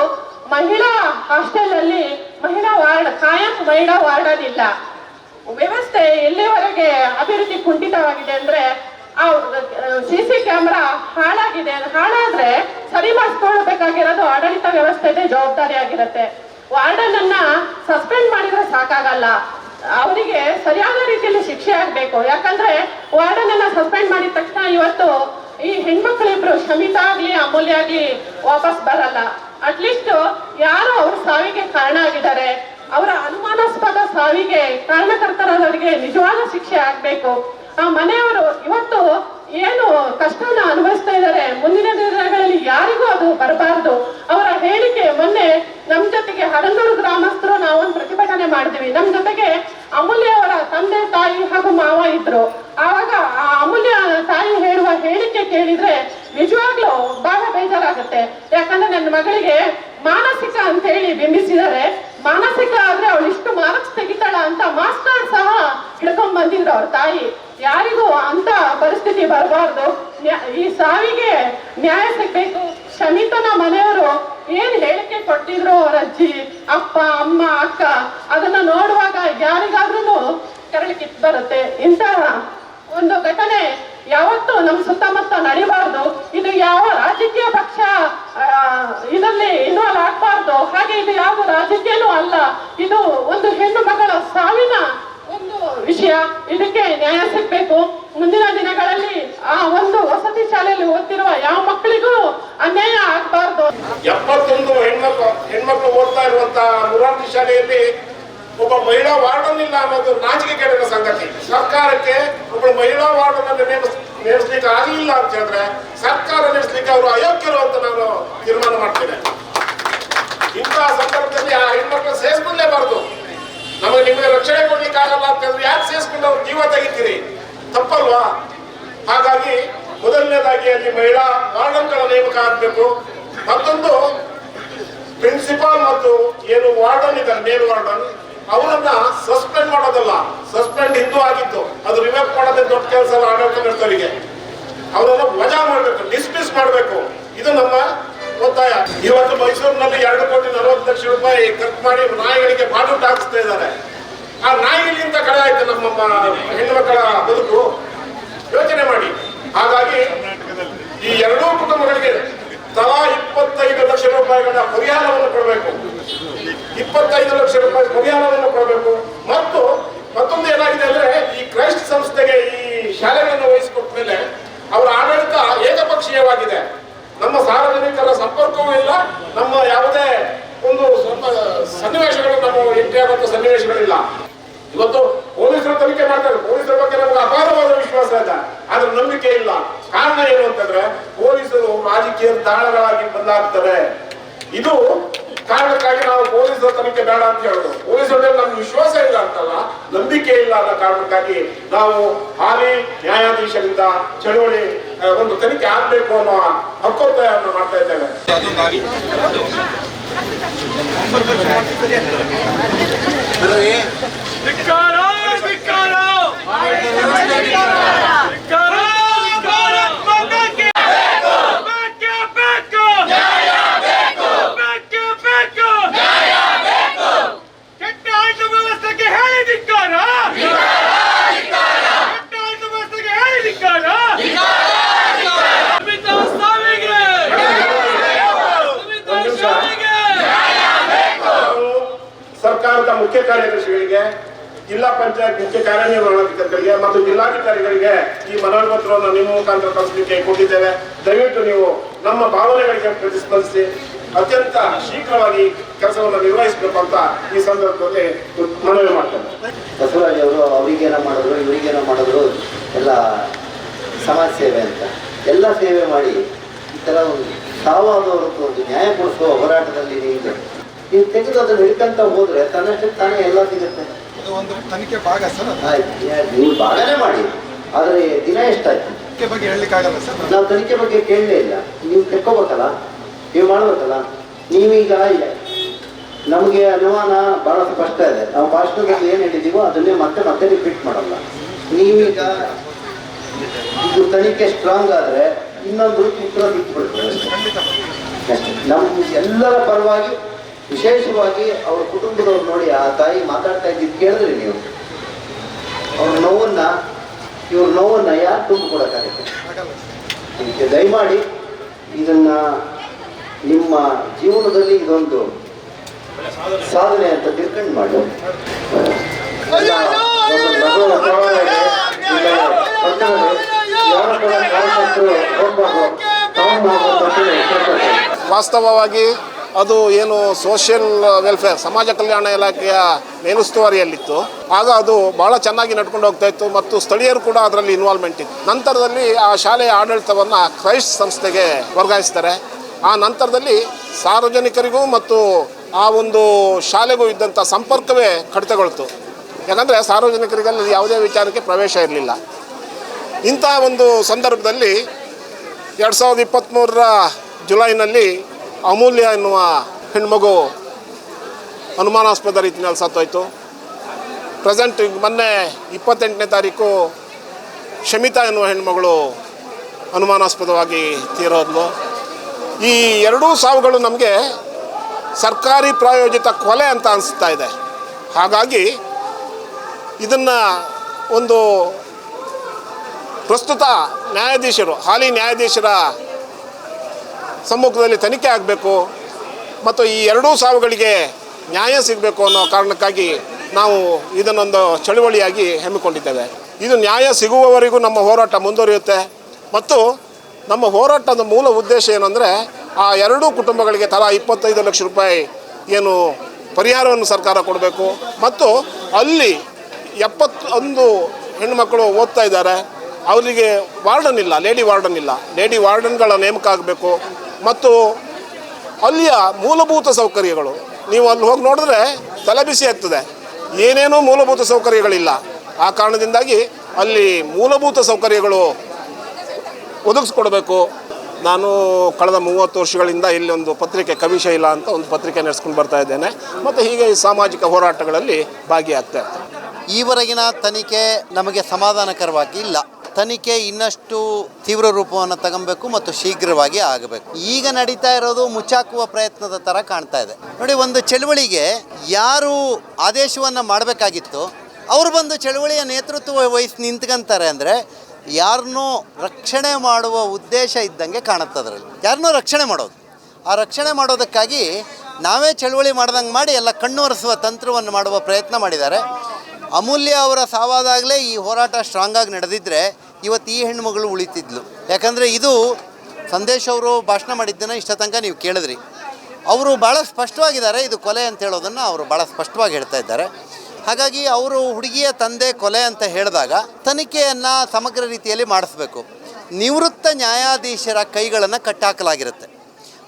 ಮಹಿಳಾ ಹಾಸ್ಟೆಲ್ ಅಲ್ಲಿ ಮಹಿಳಾ ವಾರ್ಡ್ ಕಾಯಂ ಮಹಿಳಾ ವಾರ್ಡ್ ವ್ಯವಸ್ಥೆ ಎಲ್ಲಿವರೆಗೆ ಅಭಿವೃದ್ಧಿ ಕುಂಠಿತವಾಗಿದೆ ಅಂದ್ರೆ ಆ ಸಿ ಸಿ ಕ್ಯಾಮ್ರಾ ಹಾಳಾಗಿದೆ. ಹಾಳಾದ್ರೆ ಸರಿ ಮಾಡಿಸ್ಕೊಳ್ಬೇಕಾಗಿರೋದು ಆಡಳಿತ ವ್ಯವಸ್ಥೆದೇ ಜವಾಬ್ದಾರಿ ಆಗಿರುತ್ತೆ. ವಾರ್ಡನ್ ಅನ್ನ ಸಸ್ಪೆಂಡ್ ಮಾಡಿದ್ರೆ ಸಾಕಾಗಲ್ಲ. ಅವರಿಗೆ ಸರಿಯಾದ ರೀತಿಯಲ್ಲಿ ಶಿಕ್ಷೆ ಆಗ್ಬೇಕು. ಯಾಕಂದ್ರೆ ವಾರ್ಡನ್ ಅನ್ನ ಸಸ್ಪೆಂಡ್ ಮಾಡಿದ ತಕ್ಷಣ ಇವತ್ತು ಈ ಹೆಣ್ಮಕ್ಳಿಬ್ರು ಶಮಿತಾ ಆಗ್ಲಿ ಅಮೂಲ್ಯ ಆಗ್ಲಿ ವಾಪಸ್ ಬರಲ್ಲ. ಅಟ್ಲೀಸ್ಟ್ ಯಾರು ಅವ್ರ ಸಾವಿಗೆ ಕಾರಣ ಆಗಿದ್ದಾರೆ. ಅವರ ಅನುಮಾನಾಸ್ಪದ ಸಾವಿಗೆ ಕಾರಣಕರ್ತರಾದವರಿಗೆ ನಿಜವಾದ ಶಿಕ್ಷೆ ಆಗ್ಬೇಕು. ಆ ಮನೆಯವರು ಇವತ್ತು ಏನು ಕಷ್ಟನ ಅನುಭವಿಸ್ತಾ ಇದ್ದಾರೆ. ಮುಂದಿನ ದಿನಗಳಲ್ಲಿ ಯಾರಿಗೂ ಅದು ಬರಬಾರದು. ಅವರ ಹೇಳಿಕೆ ಮೊನ್ನೆ ನಮ್ ಜೊತೆಗೆ ಹರಂದೂರು ಗ್ರಾಮಸ್ಥರು ನಾವೊಂದು ಪ್ರತಿಭಟನೆ ಮಾಡಿದ್ವಿ. ನಮ್ ಜೊತೆಗೆ ಅಮೂಲ್ಯ ಅವರ ತಂದೆ, ತಾಯಿ ಹಾಗೂ ಮಾವ ಇದ್ರು. ಆವಾಗ ಆ ಅಮೂಲ್ಯ ತಾಯಿ ಹೇಳುವ ಹೇಳಿಕೆ ಕೇಳಿದ್ರೆ ನಿಜವಾಗ್ಲೂ ಬಹಳ ಬೇಜಾರಾಗುತ್ತೆ. ಯಾಕಂದ್ರೆ ನನ್ನ ಮಗಳಿಗೆ ಮಾನಸಿಕ ಅಂತ ಹೇಳಿ ಬಿಂಬಿಸಿದ್ದಾರೆ. ಮಾನಸಿಕ ಆದ್ರೆ ಅವಳು ಇಷ್ಟು ಮಾರ್ಕ್ಸ್ ತೆಗಿತಾಳ ಅಂತ ಮಾಸ್ಟರ್ ಸಹ ಹಿಡ್ಕೊಂಡ್ ಬಂದಿದ್ರು ಅವ್ರ ತಾಯಿ. ಯಾರಿಗೂ ಅಂತ ಪರಿಸ್ಥಿತಿ ಬರಬಾರ್ದು. ಈ ಸಾವಿಗೆ ನ್ಯಾಯ ಸಿಗ್ಬೇಕು. ಶಮಿತನ ಮನೆಯವರು ಏನ್ ಹೇಳಿಕೆ ಕೊಟ್ಟಿದ್ರು ಅವರ ಅಜ್ಜಿ, ಅಪ್ಪ, ಅಮ್ಮ, ಅಕ್ಕ, ಅದನ್ನ ನೋಡುವಾಗ ಯಾರಿಗಾದ್ರೂ ಕರಳಿಕಿತ್ ಬರುತ್ತೆ. ಇಂತಹ ಒಂದು ಘಟನೆ ಯಾವತ್ತೂ ನಮ್ಮ ಸುತ್ತಮುತ್ತ ನಡಿಬಾರ್ದು ಇದು ಯಾವ ರಾಜಕೀಯ ಪಕ್ಷ ಇದರಲ್ಲಿ ಇನ್ವಾಲ್ವ್ ಆಗ್ಬಾರ್ದು. ಹಾಗೆ ಇದು ಯಾವ ರಾಜಕೀಯನೂ ಅಲ್ಲ. ಇದು ಒಂದು ಹೆಣ್ಣು ಮಗಳ ಸಾವಿನ ಒಂದು ವಿಷಯ. ಇದಕ್ಕೆ ನ್ಯಾಯ ಸಿಗ್ಬೇಕು. ಮುಂದಿನ ದಿನಗಳಲ್ಲಿ ಆ ಒಂದು ವಸತಿ ಶಾಲೆಯಲ್ಲಿ ಓದ್ತಿರುವ ಯಾವ ಮಕ್ಕಳಿಗೂ ಅನ್ಯಾಯ ಆಗ್ಬಾರ್ದು. ಎಪ್ಪತ್ತೊಂದು ಹೆಣ್ಮಕ್ಳು ಹೆಣ್ಮಕ್ಳು ಓದ್ತಾ ಇರುವಂತ ಮುರಾರ್ಜಿ ಶಾಲೆಯಲ್ಲಿ ಒಬ್ಬ ಮಹಿಳಾ ವಾರ್ಡನ್ ಇಲ್ಲ ಅನ್ನೋದು ನಾಚಿಕೆ ಕೇಳಿದ ಸಂಗತಿ. ಸರ್ಕಾರಕ್ಕೆ ಒಬ್ಬ ಮಹಿಳಾ ವಾರ್ಡನ್ ಅನ್ನು ನೇಮಿಸ್, ನೇಮಿಸ್ಲಿಕ್ಕೆ ಆಗಲಿಲ್ಲ ಅಂತ ಹೇಳಿದ್ರೆ ಸರ್ಕಾರ ನಡೆಸಲಿಕ್ಕೆ ಅವರು ಅಯೋಗ್ಯರು ಅಂತ ನಾನು ತೀರ್ಮಾನ ಮಾಡ್ತೇನೆ. ಇಂತಹ ಸಂದರ್ಭದಲ್ಲಿ ಆ ಹೆಣ್ಮಕ್ಳು ಸೇರಿಸ್ಕೊಳ್ಳೇಬಾರದು ನಮಗೆ ನಿಮಗೆ ರಕ್ಷಣೆ ಕೊಡ್ಲಿಕ್ಕೆ ಆಗಲ್ಲ ಅಂತ ಹೇಳಿದ್ರೆ ಯಾಕೆ ಸೇರಿಸ್ಕೊಂಡು ಅವ್ರು ಜೀವ ತೆಗಿತೀರಿ? ತಪ್ಪಲ್ವಾ? ಹಾಗಾಗಿ ಮೊದಲನೇದಾಗಿ ಅಲ್ಲಿ ಮಹಿಳಾ ವಾರ್ಡನ್ಗಳ ನೇಮಕ ಆಗಬೇಕು. ಮತ್ತೊಂದು ಪ್ರಿನ್ಸಿಪಾಲ್ ಮತ್ತು ಏನು ವಾರ್ಡನ್ ಇದ್ದಾರೆ ಮೇಲ್ ವಾರ್ಡನ್. ಅವರನ್ನ ಸಸ್ಪೆಂಡ್ ಮಾಡೋದಲ್ಲ. ಸಸ್ಪೆಂಡ್ ಹಿಂದೂ ಆಗಿತ್ತು ಅದು ರಿವೈವ್ ಮಾಡೋದೇ ದೊಡ್ಡ ಕೆಲಸ ಅಲ್ಲ ಆಡಳಿತ ನಡೆಸೋರಿಗೆ ಅವರನ್ನ ವಜಾ ಮಾಡಬೇಕು ಡಿಸ್ಮಿಸ್ ಮಾಡಬೇಕು. ಇದು ನಮ್ಮ ಒತ್ತಾಯ. ಇವತ್ತು ಮೈಸೂರಿನಲ್ಲಿ ಎರಡು ಕೋಟಿ ನಲವತ್ತು ಲಕ್ಷ ರೂಪಾಯಿ ಖರ್ಚು ಮಾಡಿ ನಾಯಿಗಳಿಗೆ ಬಾಡು ಹಾಕಿಸ್ತಾ ಇದ್ದಾರೆ. ಆ ನಾಯಿಗಳಿಂದ ಕಡೆ ಆಯ್ತು ನಮ್ಮ ಹೆಣ್ಣು ಮಕ್ಕಳ ಬದುಕು. ಯೋಚನೆ ಮಾಡಿ. ಹಾಗಾಗಿ ಈ ಎರಡೂ ಕುಟುಂಬಗಳಿಗೆ ತಲಾ ಇಪ್ಪತ್ತೈದು ಲಕ್ಷ ರೂಪಾಯಿಗಳ ಪರಿಹಾರವನ್ನು ಕೊಡಬೇಕು. ಇಪ್ಪತ್ತೈದು ಲಕ್ಷ ರೂಪಾಯಿ ಪರಿಹಾರವನ್ನು ಕೊಡಬೇಕು. ಮತ್ತು ಮತ್ತೊಂದು ಏನಾಗಿದೆ ಅಂದ್ರೆ ಈ ಕ್ರೈಸ್ಟ್ ಸಂಸ್ಥೆಗೆ ಈ ಶಾಲೆಗಳನ್ನು ವಹಿಸಿಕೊಟ್ಟ ಮೇಲೆ ಅವರ ಆಡಳಿತ ಏಕಪಕ್ಷೀಯವಾಗಿದೆ. ನಮ್ಮ ಸಾರ್ವಜನಿಕರ ಸಂಪರ್ಕವೂ ಇಲ್ಲ, ನಮ್ಮ ಯಾವುದೇ ಒಂದು ಸನ್ನಿವೇಶಗಳು, ನಮ್ಮ ಎಂಟ್ರಿ ಆಗುವಂತ ಸನ್ನಿವೇಶಗಳಿಲ್ಲ. ಇವತ್ತು ಪೊಲೀಸರು ತನಿಖೆ ಮಾಡ್ತಾರೆ. ಪೊಲೀಸರ ಬಗ್ಗೆ ನಮ್ಗೆ ಅಪಾರವಾದ ವಿಶ್ವಾಸ ಇದೆ. ಆದ್ರೆ ನಂಬಿಕೆ ಇಲ್ಲ. ಕಾರಣ ಏನು ಅಂತಂದ್ರೆ ಪೊಲೀಸರು ರಾಜಕೀಯ ತಾಳಗಳಾಗಿ ಬದಲಾಗ್ತಾರೆ. ಇದು ಕಾರಣಕ್ಕಾಗಿ ನಾವು ಪೊಲೀಸರ ತನಿಖೆ ಬೇಡ ಅಂತ ಹೇಳೋದು ಪೊಲೀಸರ ಮೇಲೆ ನಮ್ಗೆ ವಿಶ್ವಾಸ ಇಲ್ಲ ಅಂತಲ್ಲ, ನಂಬಿಕೆ ಇಲ್ಲ ಅನ್ನೋ ಕಾರಣಕ್ಕಾಗಿ ನಾವು ಹಾಲಿ ನ್ಯಾಯಾಧೀಶರಿಂದ ಚಳುವಳಿ ಒಂದು ತನಿಖೆ ಆಗ್ಬೇಕು ಅನ್ನೋ ಹಕ್ಕೊತ್ತಾಯವನ್ನು ಮಾಡ್ತಾ ಇದ್ದೇವೆ. ಕೆಟ್ಟ ಮುಖ್ಯ ಕಾರ್ಯದರ್ಶಿಗಳಿಗೆ, ಜಿಲ್ಲಾ ಪಂಚಾಯತ್ ಮುಖ್ಯ ಕಾರ್ಯನಿರ್ವಹಣಾಧಿಕಾರಿಗಳಿಗೆ ಮತ್ತು ಜಿಲ್ಲಾಧಿಕಾರಿಗಳಿಗೆ ಈ ಮನವಿ ಪತ್ರವನ್ನು ನಿಮ್ಮ ಮುಖಾಂತರ ಕಳಿಸಲಿಕ್ಕೆ ಕೊಟ್ಟಿದ್ದೇವೆ ದಯವಿಟ್ಟು ನೀವು ನಮ್ಮ ಭಾವನೆಗಳಿಗೆ ಪ್ರತಿಸ್ಪಂದಿಸಿ, ಅತ್ಯಂತ ಶೀಘ್ರವಾಗಿ ಕೆಲಸವನ್ನು ನಿರ್ವಹಿಸಬೇಕು ಅಂತ ಈ ಸಂದರ್ಭದಲ್ಲಿ ಮನವಿ ಮಾಡ್ತೇನೆ. ಬಸವರಾಜ್ ಅವರು ಅವರಿಗೇನ ಮಾಡಿದ್ರು, ಇವರಿಗೇನ ಮಾಡಿದ್ರು, ಎಲ್ಲ ಸಮಾಜ ಸೇವೆ ಅಂತ. ಎಲ್ಲ ಸೇವೆ ಮಾಡಿ ಈ ಥರ ಒಂದು ತಾವಾದವ್ರದ್ದು ಒಂದು ನ್ಯಾಯ ಕೊಡಿಸುವ ಹೋರಾಟದಲ್ಲಿ ನೀವು ನೀವು ತೆಗೆದು ಅದನ್ನು ಹಿಡ್ಕಂತ ಹೋದ್ರೆ ತನ್ನಷ್ಟಕ್ಕೆ ತಾನೇ ಎಲ್ಲ ಸಿಗುತ್ತೆ ಒಂದು ತನಿಖೆ ಭಾಗ ಸರ್ ಅದು? ಆಯ್ತು ನೀವು ಭಾಗನೇ ಮಾಡಿ. ಆದರೆ ದಿನ ಎಷ್ಟಾಯ್ತು? ತನಿಖೆ ಬಗ್ಗೆ ಹೇಳಲಿಕ್ಕಾಗಲ್ಲ ಸರ್ ನಾವು ತನಿಖೆ ಬಗ್ಗೆ ಕೇಳಲೇ ಇಲ್ಲ. ನೀವು ತೆಕ್ಕೋಬೇಕಲ್ಲ ನೀವು ಮಾಡ್ಬೇಕಲ್ಲ? ನೀವೀಗ ನಮಗೆ ಅನುಮಾನ ಬಹಳ ಸ್ಪಷ್ಟ ಇದೆ. ನಾವು ಭಾಷಣದಲ್ಲಿ ಏನು ಹೇಳಿದೀವೋ ಅದನ್ನೇ ಮತ್ತೆ ಮತ್ತೆ ರಿಪೀಟ್ ಮಾಡಲ್ಲ ನೀವೀಗ ಇದು ತನಿಖೆ ಸ್ಟ್ರಾಂಗ್ ಆದ್ರೆ ಇನ್ನೊಂದು ಚಿತ್ರ ಬಿಟ್ಬಿಡ್ತಾರೆ ಅಷ್ಟೇ. ನಮ್ಮ ಎಲ್ಲರ ಪರವಾಗಿ ವಿಶೇಷವಾಗಿ ಅವ್ರ ಕುಟುಂಬದವ್ರು ನೋಡಿ ಆ ತಾಯಿ ಮಾತಾಡ್ತಾ ಇದ್ದಿದ್ದು ಕೇಳಿದ್ರಿ ನೀವು. ಅವ್ರ ನೋವನ್ನ, ಇವ್ರ ನೋವನ್ನ ಯಾರು ತುಂಬಿಕೊಡಕ್ಕಾಗುತ್ತೆ? ದಯಮಾಡಿ ಇದನ್ನ ನಿಮ್ಮ ಜೀವನದಲ್ಲಿ ಇದೊಂದು ಸಾಧನೆ ಅಂತ ತಿಳ್ಕೊಂಡು ಮಾಡಿ. ವಾಸ್ತವವಾಗಿ ಅದು ಏನು ಸೋಷಿಯಲ್ ವೆಲ್ಫೇರ್ ಸಮಾಜ ಕಲ್ಯಾಣ ಇಲಾಖೆಯ ಮೇಲುಸ್ತುವಾರಿಯಲ್ಲಿತ್ತು. ಆಗ ಅದು ಬಹಳ ಚೆನ್ನಾಗಿ ನಡ್ಕೊಂಡು ಹೋಗ್ತಾ ಇತ್ತು ಮತ್ತು ಸ್ಥಳೀಯರು ಕೂಡ ಅದರಲ್ಲಿ ಇನ್ವಾಲ್ವ್ಮೆಂಟ್ ಇತ್ತು. ನಂತರದಲ್ಲಿ ಆ ಶಾಲೆಯ ಆಡಳಿತವನ್ನು ಕ್ರೈಸ್ಟ್ ಸಂಸ್ಥೆಗೆ ವರ್ಗಾಯಿಸ್ತಾರೆ. ಆ ನಂತರದಲ್ಲಿ ಸಾರ್ವಜನಿಕರಿಗೂ ಮತ್ತು ಆ ಒಂದು ಶಾಲೆಗೂ ಇದ್ದಂಥ ಸಂಪರ್ಕವೇ ಕಡಿತಗೊಳ್ತು. ಯಾಕಂದರೆ ಸಾರ್ವಜನಿಕರಿಗಲ್ಲಿ ಯಾವುದೇ ವಿಚಾರಕ್ಕೆ ಪ್ರವೇಶ ಇರಲಿಲ್ಲ. ಇಂಥ ಒಂದು ಸಂದರ್ಭದಲ್ಲಿ ಎರಡು ಸಾವಿರದ ಇಪ್ಪತ್ತ್ಮೂರರ ಜುಲೈನಲ್ಲಿ ಅಮೂಲ್ಯ ಎನ್ನುವ ಹೆಣ್ಮಗು ಅನುಮಾನಾಸ್ಪದ ರೀತಿಯಲ್ಲಿ ಸತ್ತೋಯ್ತು ಪ್ರೆಸೆಂಟ್ ಮೊನ್ನೆ ಇಪ್ಪತ್ತೆಂಟನೇ ತಾರೀಕು ಶಮಿತಾ ಎನ್ನುವ ಹೆಣ್ಮಗಳು ಅನುಮಾನಾಸ್ಪದವಾಗಿ ತೀರೋದ್ಲು ಈ ಎರಡೂ ಸಾವುಗಳು ನಮಗೆ ಸರ್ಕಾರಿ ಪ್ರಾಯೋಜಿತ ಕೊಲೆ ಅಂತ ಅನಿಸ್ತಾ ಇದೆ. ಹಾಗಾಗಿ ಇದನ್ನು ಒಂದು ಪ್ರಸ್ತುತ ನ್ಯಾಯಾಧೀಶರು, ಹಾಲಿ ನ್ಯಾಯಾಧೀಶರ ಸಮ್ಮುಖದಲ್ಲಿ ತನಿಖೆ ಆಗಬೇಕು ಮತ್ತು ಈ ಎರಡೂ ಸಾವುಗಳಿಗೆ ನ್ಯಾಯ ಸಿಗಬೇಕು ಅನ್ನೋ ಕಾರಣಕ್ಕಾಗಿ ನಾವು ಇದನ್ನೊಂದು ಚಳುವಳಿಯಾಗಿ ಹಮ್ಮಿಕೊಂಡಿದ್ದೇವೆ. ಇದು ನ್ಯಾಯ ಸಿಗುವವರೆಗೂ ನಮ್ಮ ಹೋರಾಟ ಮುಂದುವರಿಯುತ್ತೆ. ಮತ್ತು ನಮ್ಮ ಹೋರಾಟದ ಮೂಲ ಉದ್ದೇಶ ಏನಂದರೆ ಆ ಎರಡೂ ಕುಟುಂಬಗಳಿಗೆ ತಲಾ ಇಪ್ಪತ್ತೈದು ಲಕ್ಷ ರೂಪಾಯಿ ಏನು ಪರಿಹಾರವನ್ನು ಸರ್ಕಾರ ಕೊಡಬೇಕು. ಮತ್ತು ಅಲ್ಲಿ ಎಪ್ಪತ್ತೊಂದು ಹೆಣ್ಣುಮಕ್ಕಳು ಓದ್ತಾ ಇದ್ದಾರೆ. ಅವರಿಗೆ ವಾರ್ಡನ್ ಇಲ್ಲ, ಲೇಡಿ ವಾರ್ಡನ್ ಇಲ್ಲ. ಲೇಡಿ ವಾರ್ಡನ್ಗಳ ನೇಮಕ ಆಗಬೇಕು. ಮತ್ತು ಅಲ್ಲಿಯ ಮೂಲಭೂತ ಸೌಕರ್ಯಗಳು. ನೀವು ಅಲ್ಲಿ ಹೋಗಿ ನೋಡಿದ್ರೆ ತಲೆಬಿಸಿ ಆಗ್ತದೆ. ಏನೇನೂ ಮೂಲಭೂತ ಸೌಕರ್ಯಗಳಿಲ್ಲ. ಆ ಕಾರಣದಿಂದಾಗಿ ಅಲ್ಲಿ ಮೂಲಭೂತ ಸೌಕರ್ಯಗಳು ಒದಗಿಸ್ಕೊಡ್ಬೇಕು. ನಾನು ಕಳೆದ ಮೂವತ್ತು ವರ್ಷಗಳಿಂದ ಇಲ್ಲಿ ಒಂದು ಪತ್ರಿಕೆ ಕವಿಶೈಲ ಅಂತ ಒಂದು ಪತ್ರಿಕೆ ನಡೆಸ್ಕೊಂಡು ಬರ್ತಾ ಇದ್ದೇನೆ. ಮತ್ತು ಹೀಗೆ ಈ ಸಾಮಾಜಿಕ ಹೋರಾಟಗಳಲ್ಲಿ ಭಾಗಿಯಾಗ್ತಾ ಇರ್ತೇನೆ. ಈವರೆಗಿನ ತನಿಖೆ ನಮಗೆ ಸಮಾಧಾನಕರವಾಗಿ ಇಲ್ಲ. ತನಿಖೆ ಇನ್ನಷ್ಟು ತೀವ್ರ ರೂಪವನ್ನು ತಗೊಬೇಕು ಮತ್ತು ಶೀಘ್ರವಾಗಿ ಆಗಬೇಕು. ಈಗ ನಡೀತಾ ಇರೋದು ಮುಚ್ಚಾಕುವ ಪ್ರಯತ್ನದ ಥರ ಕಾಣ್ತಾ ಇದೆ. ನೋಡಿ, ಒಂದು ಚಳುವಳಿಗೆ ಯಾರು ಆದೇಶವನ್ನು ಮಾಡಬೇಕಾಗಿತ್ತು, ಅವರು ಬಂದು ಚಳುವಳಿಯ ನೇತೃತ್ವ ವಹಿಸಿ ನಿಂತ್ಕೊಂತಾರೆ ಅಂದರೆ ಯಾರನ್ನೂ ರಕ್ಷಣೆ ಮಾಡುವ ಉದ್ದೇಶ ಇದ್ದಂಗೆ ಕಾಣುತ್ತೆ ಅದರಲ್ಲಿ. ಯಾರನ್ನೂ ರಕ್ಷಣೆ ಮಾಡೋದು. ಆ ರಕ್ಷಣೆ ಮಾಡೋದಕ್ಕಾಗಿ ನಾವೇ ಚಳುವಳಿ ಮಾಡ್ದಂಗೆ ಮಾಡಿ ಎಲ್ಲ ಕಣ್ಣು ಒರೆಸುವ ತಂತ್ರವನ್ನು ಮಾಡುವ ಪ್ರಯತ್ನ ಮಾಡಿದ್ದಾರೆ. ಅಮೂಲ್ಯ ಅವರ ಸಾವಾದಾಗಲೇ ಈ ಹೋರಾಟ ಸ್ಟ್ರಾಂಗಾಗಿ ನಡೆದಿದ್ದರೆ ಇವತ್ತು ಈ ಹೆಣ್ಮಗಳು ಉಳಿತಿದ್ಲು. ಯಾಕಂದರೆ ಇದು ಸಂದೇಶ್ ಅವರು ಭಾಷಣ ಮಾಡಿದ್ದನ್ನು ಇಷ್ಟ ತನಕ ನೀವು ಕೇಳಿದ್ರಿ. ಅವರು ಭಾಳ ಸ್ಪಷ್ಟವಾಗಿದ್ದಾರೆ, ಇದು ಕೊಲೆ ಅಂತ ಹೇಳೋದನ್ನು ಅವರು ಭಾಳ ಸ್ಪಷ್ಟವಾಗಿ ಹೇಳ್ತಾ ಇದ್ದಾರೆ. ಹಾಗಾಗಿ ಅವರು ಹುಡುಗಿಯ ತಂದೆ ಕೊಲೆ ಅಂತ ಹೇಳಿದಾಗ ತನಿಖೆಯನ್ನು ಸಮಗ್ರ ರೀತಿಯಲ್ಲಿ ಮಾಡಿಸ್ಬೇಕು. ನಿವೃತ್ತ ನ್ಯಾಯಾಧೀಶರ ಕೈಗಳನ್ನು ಕಟ್ಟಾಕಲಾಗಿರುತ್ತೆ.